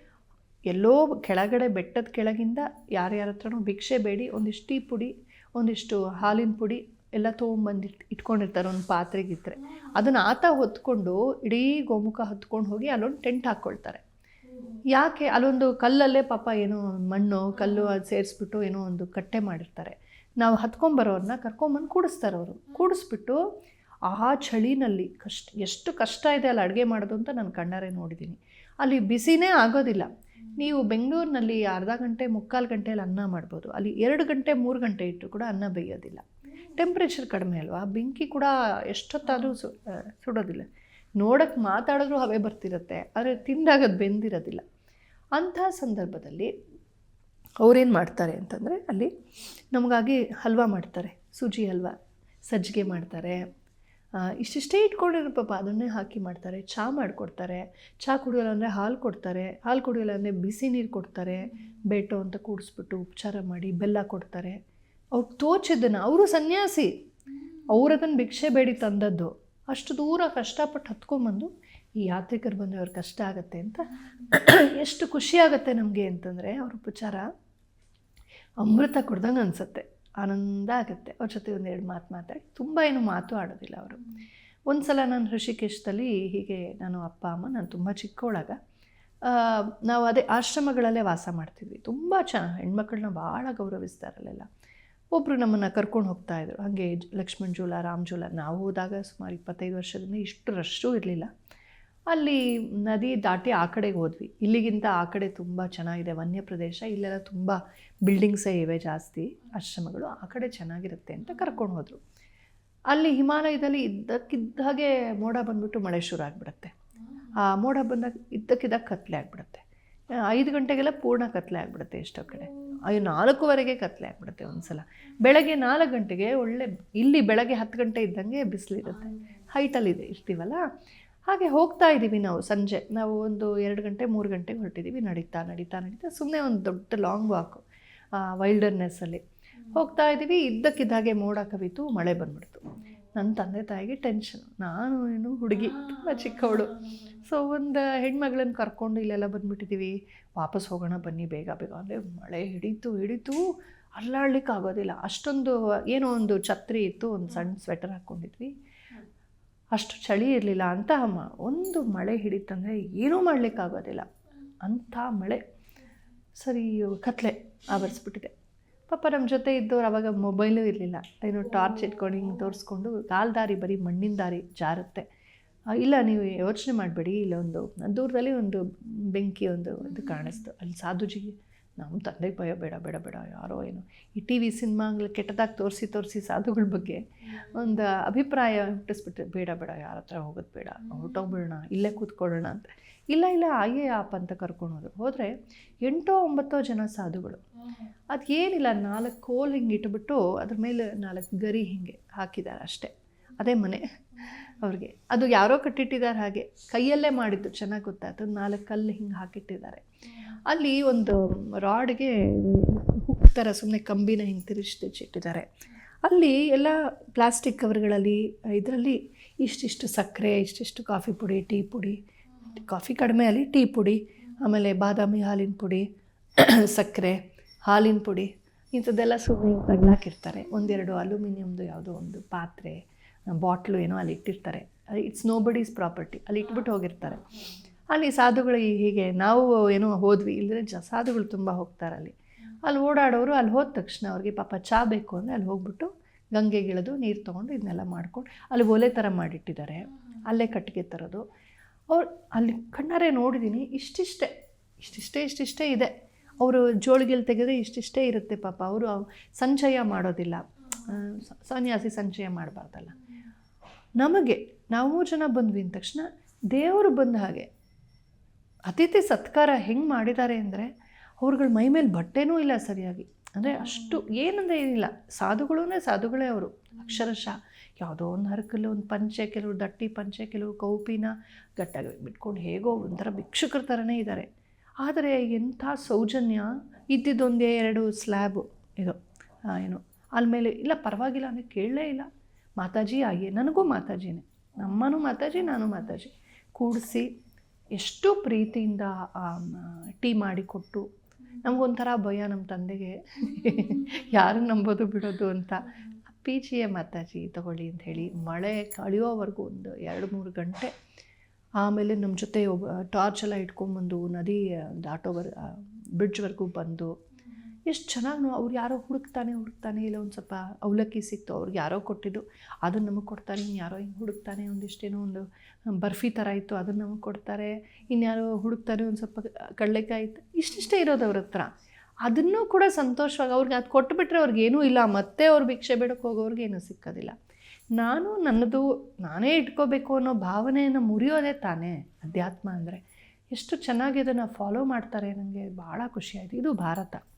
Speaker 2: ಎಲ್ಲೋ ಕೆಳಗಡೆ ಬೆಟ್ಟದ ಕೆಳಗಿಂದ ಯಾರ್ಯಾರ ಹತ್ರನೂ ಭಿಕ್ಷೆ ಬೇಡಿ, ಒಂದಿಷ್ಟು ಟೀ ಪುಡಿ, ಒಂದಿಷ್ಟು ಹಾಲಿನ ಪುಡಿ ಎಲ್ಲ ತೊಗೊಂಬಂದು ಇಟ್, ಇಟ್ಕೊಂಡಿರ್ತಾರೆ ಒಂದು ಪಾತ್ರೆಗಿದ್ರೆ. ಅದನ್ನು ಆತ ಹೊತ್ಕೊಂಡು ಇಡೀ ಗೋಮುಖ ಹೊತ್ಕೊಂಡು ಹೋಗಿ ಅಲ್ಲೊಂದು ಟೆಂಟ್ ಹಾಕ್ಕೊಳ್ತಾರೆ. ಯಾಕೆ? ಅಲ್ಲೊಂದು ಕಲ್ಲಲ್ಲೇ ಪಾಪ ಏನೋ ಮಣ್ಣು, ಕಲ್ಲು ಅದು ಸೇರಿಸ್ಬಿಟ್ಟು ಏನೋ ಒಂದು ಕಟ್ಟೆ ಮಾಡಿರ್ತಾರೆ. ನಾವು ಹತ್ಕೊಂಬರೋರನ್ನ ಕರ್ಕೊಂಬಂದು ಕೂಡಿಸ್ತಾರೆ ಅವರು ಕೂಡಿಸ್ಬಿಟ್ಟು ಆ ಚಳಿನಲ್ಲಿ ಕಷ್ಟ, ಎಷ್ಟು ಕಷ್ಟ ಇದೆ ಅಲ್ಲಿ ಅಡುಗೆ ಮಾಡೋದು ಅಂತ ನಾನು ಕಣ್ಣಾರೆ ನೋಡಿದ್ದೀನಿ. ಅಲ್ಲಿ ಬಿಸಿನೇ ಆಗೋದಿಲ್ಲ. ನೀವು ಬೆಂಗಳೂರಿನಲ್ಲಿ ಅರ್ಧ ಗಂಟೆ, ಮುಕ್ಕಾಲು ಗಂಟೆಯಲ್ಲಿ ಅನ್ನ ಮಾಡ್ಬೋದು. ಅಲ್ಲಿ ಎರಡು ಗಂಟೆ, ಮೂರು ಗಂಟೆ ಇಟ್ಟು ಕೂಡ ಅನ್ನ ಬೇಯೋದಿಲ್ಲ. ಟೆಂಪ್ರೇಚರ್ ಕಡಿಮೆ ಅಲ್ವಾ? ಬೆಂಕಿ ಕೂಡ ಎಷ್ಟೊತ್ತಾದರೂ ಸು ಸುಡೋದಿಲ್ಲ. ನೋಡೋಕ್ಕೆ ಮಾತಾಡಿದ್ರೂ ಹವೆ ಬರ್ತಿರುತ್ತೆ, ಆದರೆ ತಿಂದಾಗ ಅದು ಬೆಂದಿರೋದಿಲ್ಲ. ಅಂಥ ಸಂದರ್ಭದಲ್ಲಿ ಅವ್ರೇನು ಮಾಡ್ತಾರೆ ಅಂತಂದರೆ ಅಲ್ಲಿ ನಮಗಾಗಿ ಹಲ್ವಾ ಮಾಡ್ತಾರೆ, ಸೂಜಿ ಹಲ್ವಾ, ಸಜ್ಜಿಗೆ ಮಾಡ್ತಾರೆ. ಇಷ್ಟಿಷ್ಟೇ ಇಟ್ಕೊಂಡಿರೋ ಪಾಪ, ಅದನ್ನೇ ಹಾಕಿ ಮಾಡ್ತಾರೆ ಚಹಾ ಮಾಡಿಕೊಡ್ತಾರೆ. ಚಹಾ ಕುಡಿಯೋಲ್ಲ ಅಂದರೆ ಹಾಲು ಕೊಡ್ತಾರೆ, ಹಾಲು ಕುಡಿಯೋಲ್ಲ ಅಂದರೆ ಬಿಸಿ ನೀರು ಕೊಡ್ತಾರೆ, ಬೇಟೋ ಅಂತ ಕೂಡಿಸ್ಬಿಟ್ಟು ಉಪಚಾರ ಮಾಡಿ ಬೆಲ್ಲ ಕೊಡ್ತಾರೆ. ಅವ್ರು ತೋಚಿದ್ದನ್ನು, ಅವರು ಸನ್ಯಾಸಿ ಅವ್ರು ಅದನ್ನು ಭಿಕ್ಷೆ ಬೇಡಿ ತಂದದ್ದು. ಅಷ್ಟು ದೂರ ಕಷ್ಟಪಟ್ಟು ಹತ್ಕೊಂಬಂದು ಈ ಯಾತ್ರಿಕರು ಬಂದು ಅವ್ರಿಗೆ ಕಷ್ಟ ಆಗುತ್ತೆ ಅಂತ, ಎಷ್ಟು ಖುಷಿ ಆಗುತ್ತೆ ನಮಗೆ ಅಂತಂದರೆ ಅವ್ರ ಉಪಚಾರ. ಅಮೃತ ಕುಡ್ದಂಗೆ ಅನಿಸುತ್ತೆ. ಆನಂದ ಆಗುತ್ತೆ. ಅವ್ರ ಜೊತೆ ಒಂದೆರಡು ಮಾತು ಮಾತಾಡಿ. ತುಂಬ ಏನು ಮಾತು ಆಡೋದಿಲ್ಲ ಅವರು. ಒಂದು ಸಲ ನಾನು ಹೃಷಿಕೇಶದಲ್ಲಿ ಹೀಗೆ ನಾನು ಅಪ್ಪ, ಅಮ್ಮ, ನಾನು ತುಂಬ ಚಿಕ್ಕವಳಾಗ ನಾವು ಅದೇ ಆಶ್ರಮಗಳಲ್ಲೇ ವಾಸ ಮಾಡ್ತಿದ್ವಿ. ತುಂಬ ಚೆನ್ನಾಗಿ ಹೆಣ್ಮಕ್ಳನ್ನ ಭಾಳ ಗೌರವಿಸ್ತಾರಲ್ಲೆಲ್ಲ ಒಬ್ಬರು ನಮ್ಮನ್ನು ಕರ್ಕೊಂಡು ಹೋಗ್ತಾ ಇದ್ರು. ಹಾಗೆ ಲಕ್ಷ್ಮಣ್ ಜೂಲ, ರಾಮ್ ಜೂಲ, ನಾವು ಹೋದಾಗ ಸುಮಾರು ಇಪ್ಪತ್ತೈದು ವರ್ಷದಿಂದ ಇಷ್ಟು ರಶ್ಶೂ ಇರಲಿಲ್ಲ. ಅಲ್ಲಿ ನದಿ ದಾಟಿ ಆ ಕಡೆಗೆ ಹೋದ್ವಿ. ಇಲ್ಲಿಗಿಂತ ಆ ಕಡೆ ತುಂಬ ಚೆನ್ನಾಗಿದೆ. ವನ್ಯ ಪ್ರದೇಶ ಇಲ್ಲೆಲ್ಲ ತುಂಬ ಬಿಲ್ಡಿಂಗ್ಸೇ ಇವೆ ಜಾಸ್ತಿ, ಆಶ್ರಮಗಳು, ಆ ಕಡೆ ಚೆನ್ನಾಗಿರುತ್ತೆ ಅಂತ ಕರ್ಕೊಂಡು ಹೋದರು. ಅಲ್ಲಿ ಹಿಮಾಲಯದಲ್ಲಿ ಇದ್ದಕ್ಕಿದ್ದ ಹಾಗೆ ಮೋಡ ಬಂದ್ಬಿಟ್ಟು ಮಳೆ ಶುರು ಆಗಿಬಿಡುತ್ತೆ. ಆ ಮೋಡ ಬಂದಾಗ ಇದ್ದಕ್ಕಿದ್ದಾಗ ಕತ್ಲೆ ಆಗಿಬಿಡುತ್ತೆ. ಐದು ಗಂಟೆಗೆಲ್ಲ ಪೂರ್ಣ ಕತ್ಲೆ ಆಗಿಬಿಡುತ್ತೆ ಎಷ್ಟೋ ಕಡೆ. ಅಯ್ಯೋ, ನಾಲ್ಕೂವರೆಗೆ ಕತ್ಲೆ ಆಗಿಬಿಡುತ್ತೆ ಒಂದ್ಸಲ. ಬೆಳಗ್ಗೆ ನಾಲ್ಕು ಗಂಟೆಗೆ ಒಳ್ಳೆ, ಇಲ್ಲಿ ಬೆಳಗ್ಗೆ ಹತ್ತು ಗಂಟೆ ಇದ್ದಂಗೆ ಬಿಸಿಲಿರುತ್ತೆ. ಹೈಟಲ್ಲಿದೆ ಇರ್ತೀವಲ್ಲ? ಹಾಗೆ ಹೋಗ್ತಾ ಇದ್ದೀವಿ ನಾವು ಸಂಜೆ. ನಾವು ಒಂದು ಎರಡು ಗಂಟೆ, ಮೂರು ಗಂಟೆಗೆ ಹೊರಟಿದ್ದೀವಿ. ನಡೀತಾ ನಡೀತಾ ನಡೀತಾ ಸುಮ್ಮನೆ ಒಂದು ದೊಡ್ಡ ಲಾಂಗ್ ವಾಕು ವೈಲ್ಡರ್ನೆಸ್ಸಲ್ಲಿ ಹೋಗ್ತಾ ಇದ್ದೀವಿ, ಇದ್ದಕ್ಕಿದ್ದಾಗೆ ಮೋಡ ಕವಿತು, ಮಳೆ ಬಂದ್ಬಿಡ್ತು. ನನ್ನ ತಂದೆ ತಾಯಿಗೆ ಟೆನ್ಷನ್ ನಾನು ಏನು ಹುಡುಗಿ, ತುಂಬ ಚಿಕ್ಕವಳು. ಸೊ ಒಂದು ಹೆಣ್ಮಗಳನ್ನ ಕರ್ಕೊಂಡು ಇಲ್ಲೆಲ್ಲ ಬಂದುಬಿಟ್ಟಿದ್ದೀವಿ ವಾಪಸ್ ಹೋಗೋಣ, ಬನ್ನಿ, ಬೇಗ ಬೇಗ. ಅಂದರೆ ಮಳೆ ಹಿಡಿತು ಹಿಡಿತು, ಅಲ್ಲಾಡ್ಲಿಕ್ಕೆ ಆಗೋದಿಲ್ಲ. ಅಷ್ಟೊಂದು, ಏನೋ ಒಂದು ಛತ್ರಿ ಇತ್ತು, ಒಂದು ಸಣ್ಣ ಸ್ವೆಟರ್ ಹಾಕ್ಕೊಂಡಿದ್ವಿ. ಅಷ್ಟು ಚಳಿ ಇರಲಿಲ್ಲ. ಅಂತ ಅಮ್ಮ, ಒಂದು ಮಳೆ ಹಿಡಿತಂದರೆ ಏನೂ ಮಾಡಲಿಕ್ಕಾಗೋದಿಲ್ಲ ಅಂಥ ಮಳೆ. ಸರಿ, ಕತ್ಲೆ. ಆವರಿಸ್ಬಿಟ್ಟಿದೆ. ಪಾಪ ನಮ್ಮ ಜೊತೆ ಇದ್ದವ್ರು ಅವಾಗ ಮೊಬೈಲು ಇರಲಿಲ್ಲ. ಏನು ಟಾರ್ಚ್ ಇಟ್ಕೊಂಡು ಹಿಂಗೆ ತೋರಿಸ್ಕೊಂಡು ಕಾಲು ದಾರಿ ಬರೀ ಮಣ್ಣಿನ ದಾರಿ ಜಾರುತ್ತೆ. ಇಲ್ಲ ನೀವು ಯೋಚನೆ ಮಾಡಬೇಡಿ. ಇಲ್ಲೊಂದು ದೂರದಲ್ಲಿ ಒಂದು ಬೆಂಕಿ ಒಂದು ಇದು ಕಾಣಿಸ್ತು. ಅಲ್ಲಿ ಸಾಧುಜಿ ನಮ್ಮ ತಂದೆಗೆ ಭಯ ಬೇಡ ಬೇಡ ಬೇಡ, ಯಾರೋ ಏನು. ಈ ಟಿ ವಿ ಸಿನಿಮಾಗಳು ಕೆಟ್ಟದಾಗಿ ತೋರಿಸಿ ತೋರಿಸಿ ಸಾಧುಗಳ ಬಗ್ಗೆ ಒಂದು ಅಭಿಪ್ರಾಯ ಹುಟ್ಟಿಸ್ಬಿಟ್ಟು ಬೇಡ ಬೇಡ, ಯಾರ ಹತ್ರ ಹೋಗೋದು ಬೇಡ. ಹೊರಟೋಗ್ಬಿಡೋಣ ಇಲ್ಲೇ ಕೂತ್ಕೊಳ್ಳೋಣ ಅಂತ. ಇಲ್ಲ ಇಲ್ಲ ಅಯ್ಯೇ ಆಪ್ ಅಂತ ಕರ್ಕೊಂಡು ಹೋದ್ರು. ಹೋದರೆ ಎಂಟೋ ಒಂಬತ್ತೋ ಜನ ಸಾಧುಗಳು. ಅದು ಏನಿಲ್ಲ, ನಾಲ್ಕು ಕೋಲ್ ಹಿಂಗೆ ಇಟ್ಬಿಟ್ಟು ಅದ್ರ ಮೇಲೆ ನಾಲ್ಕು ಗರಿ ಹಿಂಗೆ ಹಾಕಿದ್ದಾರೆ ಅಷ್ಟೇ. ಅದೇ ಮನೆ. ಅವ್ರಿಗೆ. ಅದು ಯಾರೋ ಕಟ್ಟಿಟ್ಟಿದ್ದಾರೆ ಹಾಗೆ. ಕೈಯಲ್ಲೇ ಮಾಡಿದ್ದು, ಚೆನ್ನಾಗಿ ಗೊತ್ತಾಯ್ತು ನಾಲ್ಕು ಕಲ್ಲು ಹಿಂಗೆ ಹಾಕಿಟ್ಟಿದ್ದಾರೆ. ಅಲ್ಲಿ ಒಂದು ರಾಡ್ಗೆ ಹುಕ್ ಥರ ಸುಮ್ಮನೆ ಕಂಬಿನ ಹಿಂಗೆ ತಿರುಚಿ ತಿರುಚಿಟ್ಟಿದ್ದಾರೆ ಅಲ್ಲಿ ಎಲ್ಲ ಪ್ಲಾಸ್ಟಿಕ್ ಕವರ್ಗಳಲ್ಲಿ, ಇದರಲ್ಲಿ ಇಷ್ಟಿಷ್ಟು ಸಕ್ಕರೆ, ಇಷ್ಟಿಷ್ಟು ಕಾಫಿ ಪುಡಿ, ಟೀ ಪುಡಿ, ಕಾಫಿ ಕಡಿಮೆ ಅಲ್ಲಿ ಟೀ ಪುಡಿ, ಆಮೇಲೆ ಬಾದಾಮಿ ಹಾಲಿನ ಪುಡಿ, ಸಕ್ಕರೆ, ಹಾಲಿನ ಪುಡಿ, ಇಂಥದ್ದೆಲ್ಲ ಸುಮ್ಮನೆ ತಗ್ಲಾಕಿರ್ತಾರೆ ಒಂದೆರಡು ಅಲ್ಯೂಮಿನಿಯಮ್ದು ಯಾವುದೋ ಒಂದು ಪಾತ್ರೆ ಬಾಟ್ಲು ಏನೋ ಅಲ್ಲಿ ಇಟ್ಟಿರ್ತಾರೆ. ಇಟ್ಸ್ ನೋ ಬಡೀಸ್ ಪ್ರಾಪರ್ಟಿ ಅಲ್ಲಿ ಇಟ್ಬಿಟ್ಟು ಹೋಗಿರ್ತಾರೆ. ಅಲ್ಲಿ ಸಾಧುಗಳು ಹೀಗೆ ನಾವು ಏನೋ ಹೋದ್ವಿ ಇಲ್ಲದ್ರೆ ಜ, ಸಾಧುಗಳು ತುಂಬ ಹೋಗ್ತಾರೆ ಅಲ್ಲಿ. ಅಲ್ಲಿ ಓಡಾಡೋರು ಅಲ್ಲಿ ಹೋದ ತಕ್ಷಣ ಅವ್ರಿಗೆ ಪಾಪ ಚಾ ಬೇಕು ಅಂದರೆ ಅಲ್ಲಿ ಹೋಗ್ಬಿಟ್ಟು ಗಂಗೆಗಿಳಿದು ನೀರು ತೊಗೊಂಡು ಇದನ್ನೆಲ್ಲ ಮಾಡ್ಕೊಂಡು ಅಲ್ಲಿ ಒಲೆ ಥರ ಮಾಡಿಟ್ಟಿದ್ದಾರೆ. ಅಲ್ಲೇ ಕಟ್ಟಿಗೆ ತರೋದು. ಅವ್ರು ಅಲ್ಲಿ ಕಣ್ಣಾರೆ ನೋಡಿದ್ದೀನಿ ಇಷ್ಟಿಷ್ಟೇ ಇಷ್ಟಿಷ್ಟೇ ಇಷ್ಟಿಷ್ಟೇ ಇದೆ. ಅವರು ಜೋಳಿಗೆಲ್ ತೆಗೆದ್ರೆ ಇಷ್ಟಿಷ್ಟೇ ಇರುತ್ತೆ ಪಾಪ. ಅವರು ಸಂಚಯ ಮಾಡೋದಿಲ್ಲ. ಸನ್ಯಾಸಿ ಸಂಚಯ ಮಾಡಬಾರ್ದಲ್ಲ. ನಮಗೆ ನಾವು ಜನ ಬಂದ್ವಿ ಅಂದ ತಕ್ಷಣ ದೇವರು ಬಂದ ಹಾಗೆ ಅತಿಥಿ ಸತ್ಕಾರ ಹೆಂಗೆ ಮಾಡಿದ್ದಾರೆ ಅಂದರೆ ಅವ್ರುಗಳ ಮೈ ಮೇಲೆ ಬಟ್ಟೆನೂ ಇಲ್ಲ ಸರಿಯಾಗಿ. ಅಂದರೆ ಅಷ್ಟು ಏನಂದರೆ ಏನಿಲ್ಲ ಸಾಧುಗಳೂ ಸಾಧುಗಳೇ ಅವರು. ಅಕ್ಷರಶಃ ಯಾವುದೋ ಒಂದು ಹರಕಲು ಒಂದು ಪಂಚೆ ಕೆಲವರು ದಟ್ಟಿ ಪಂಚೆ ಕೆಲವರು ಕೌಪಿನ ಗಟ್ಟಾಗಿ ಬಿಟ್ಕೊಂಡು ಹೇಗೋ ಒಂಥರ ಭಿಕ್ಷುಕರ ಥರನೇ ಇದ್ದಾರೆ ಆದರೆ ಎಂಥ ಸೌಜನ್ಯ ಇದ್ದಿದ್ದೊಂದೇ ಎರಡು ಸ್ಲ್ಯಾಬು ಇದು ಏನು ಮೇಲೆ ಇಲ್ಲ ಪರವಾಗಿಲ್ಲ ಅಂದರೆ ಕೇಳಲೇ ಇಲ್ಲ. ಮಾತಾಜಿ ಆಗಿ, ನನಗೂ ಮಾತಾಜಿನೇ. ನಮ್ಮನೂ ಮಾತಾಜಿ, ನಾನು ಮಾತಾಜಿ. ಕೂಡಿಸಿ ಎಷ್ಟು ಪ್ರೀತಿಯಿಂದ ಟೀ ಮಾಡಿಕೊಟ್ಟು ನಮಗೊಂಥರ ಭಯ ನಮ್ಮ ತಂದೆಗೆ. ಯಾರು ನಂಬೋದು ಬಿಡೋದು ಅಂತ. ಪಿ ಜಿಯ ಮಾತಾಜಿ ತಗೊಳ್ಳಿ ಅಂತ ಹೇಳಿ, ಮಳೆ ಕಳೆಯೋವರೆಗೂ ಒಂದು ಎರಡು ಮೂರು ಗಂಟೆ, ಆಮೇಲೆ ನಮ್ಮ ಜೊತೆ ಒಬ್ಬ ಟಾರ್ಚ್ ಎಲ್ಲ ಇಟ್ಕೊಂಬಂದು ನದಿ ದಾಟೋವರ್ ಬ್ರಿಡ್ಜ್ವರೆಗೂ ಬಂದು ಎಷ್ಟು ಚೆನ್ನಾಗಿ ಅವ್ರು ಯಾರೋ ಹುಡುಕ್ತಾನೆ ಹುಡುಕ್ತಾನೆ ಇಲ್ಲ ಒಂದು ಸ್ವಲ್ಪ ಅವಲಕ್ಕಿ ಸಿಕ್ತು, ಅವ್ರಿಗೆ ಯಾರೋ ಕೊಟ್ಟಿದ್ದು ಅದನ್ನು ನಮಗೆ ಕೊಡ್ತಾರೆ ಇನ್ನು ಯಾರೋ ಹಿಂಗೆ ಹುಡುಕ್ತಾನೆ ಒಂದಿಷ್ಟೇನೋ ಒಂದು ಬರ್ಫಿ ಥರ ಇತ್ತು ಅದನ್ನು ನಮಗೆ ಕೊಡ್ತಾರೆ ಇನ್ಯಾರೋ ಹುಡುಕ್ತಾರೆ ಒಂದು ಸ್ವಲ್ಪ ಕಡಲೆಕಾಯಿ ಇತ್ತು, ಇಷ್ಟಿಷ್ಟೇ ಇರೋದು ಅವ್ರ ಹತ್ರ. ಅದನ್ನೂ ಕೂಡ ಸಂತೋಷವಾಗಿ ಅವ್ರಿಗೆ ಅದು ಕೊಟ್ಟುಬಿಟ್ರೆ ಅವ್ರಿಗೇನೂ ಇಲ್ಲ, ಮತ್ತೆ ಅವ್ರು ಭಿಕ್ಷೆ ಬೇಡಕ್ಕೆ ಹೋಗೋರಿಗೆ ಏನೂ ಸಿಕ್ಕೋದಿಲ್ಲ. ನಾನು ನನ್ನದು ನಾನೇ ಇಟ್ಕೋಬೇಕು ಅನ್ನೋ ಭಾವನೆಯನ್ನು ಮುರಿಯೋದೇ ತಾನೇ, ಅಧ್ಯಾತ್ಮ ಅಂದರೆ. ಎಷ್ಟು ಚೆನ್ನಾಗಿ ಅದನ್ನು ಫಾಲೋ ಮಾಡ್ತಾರೆ ನನಗೆ ಭಾಳ ಖುಷಿಯಾಯಿತು ಇದು ಭಾರತ.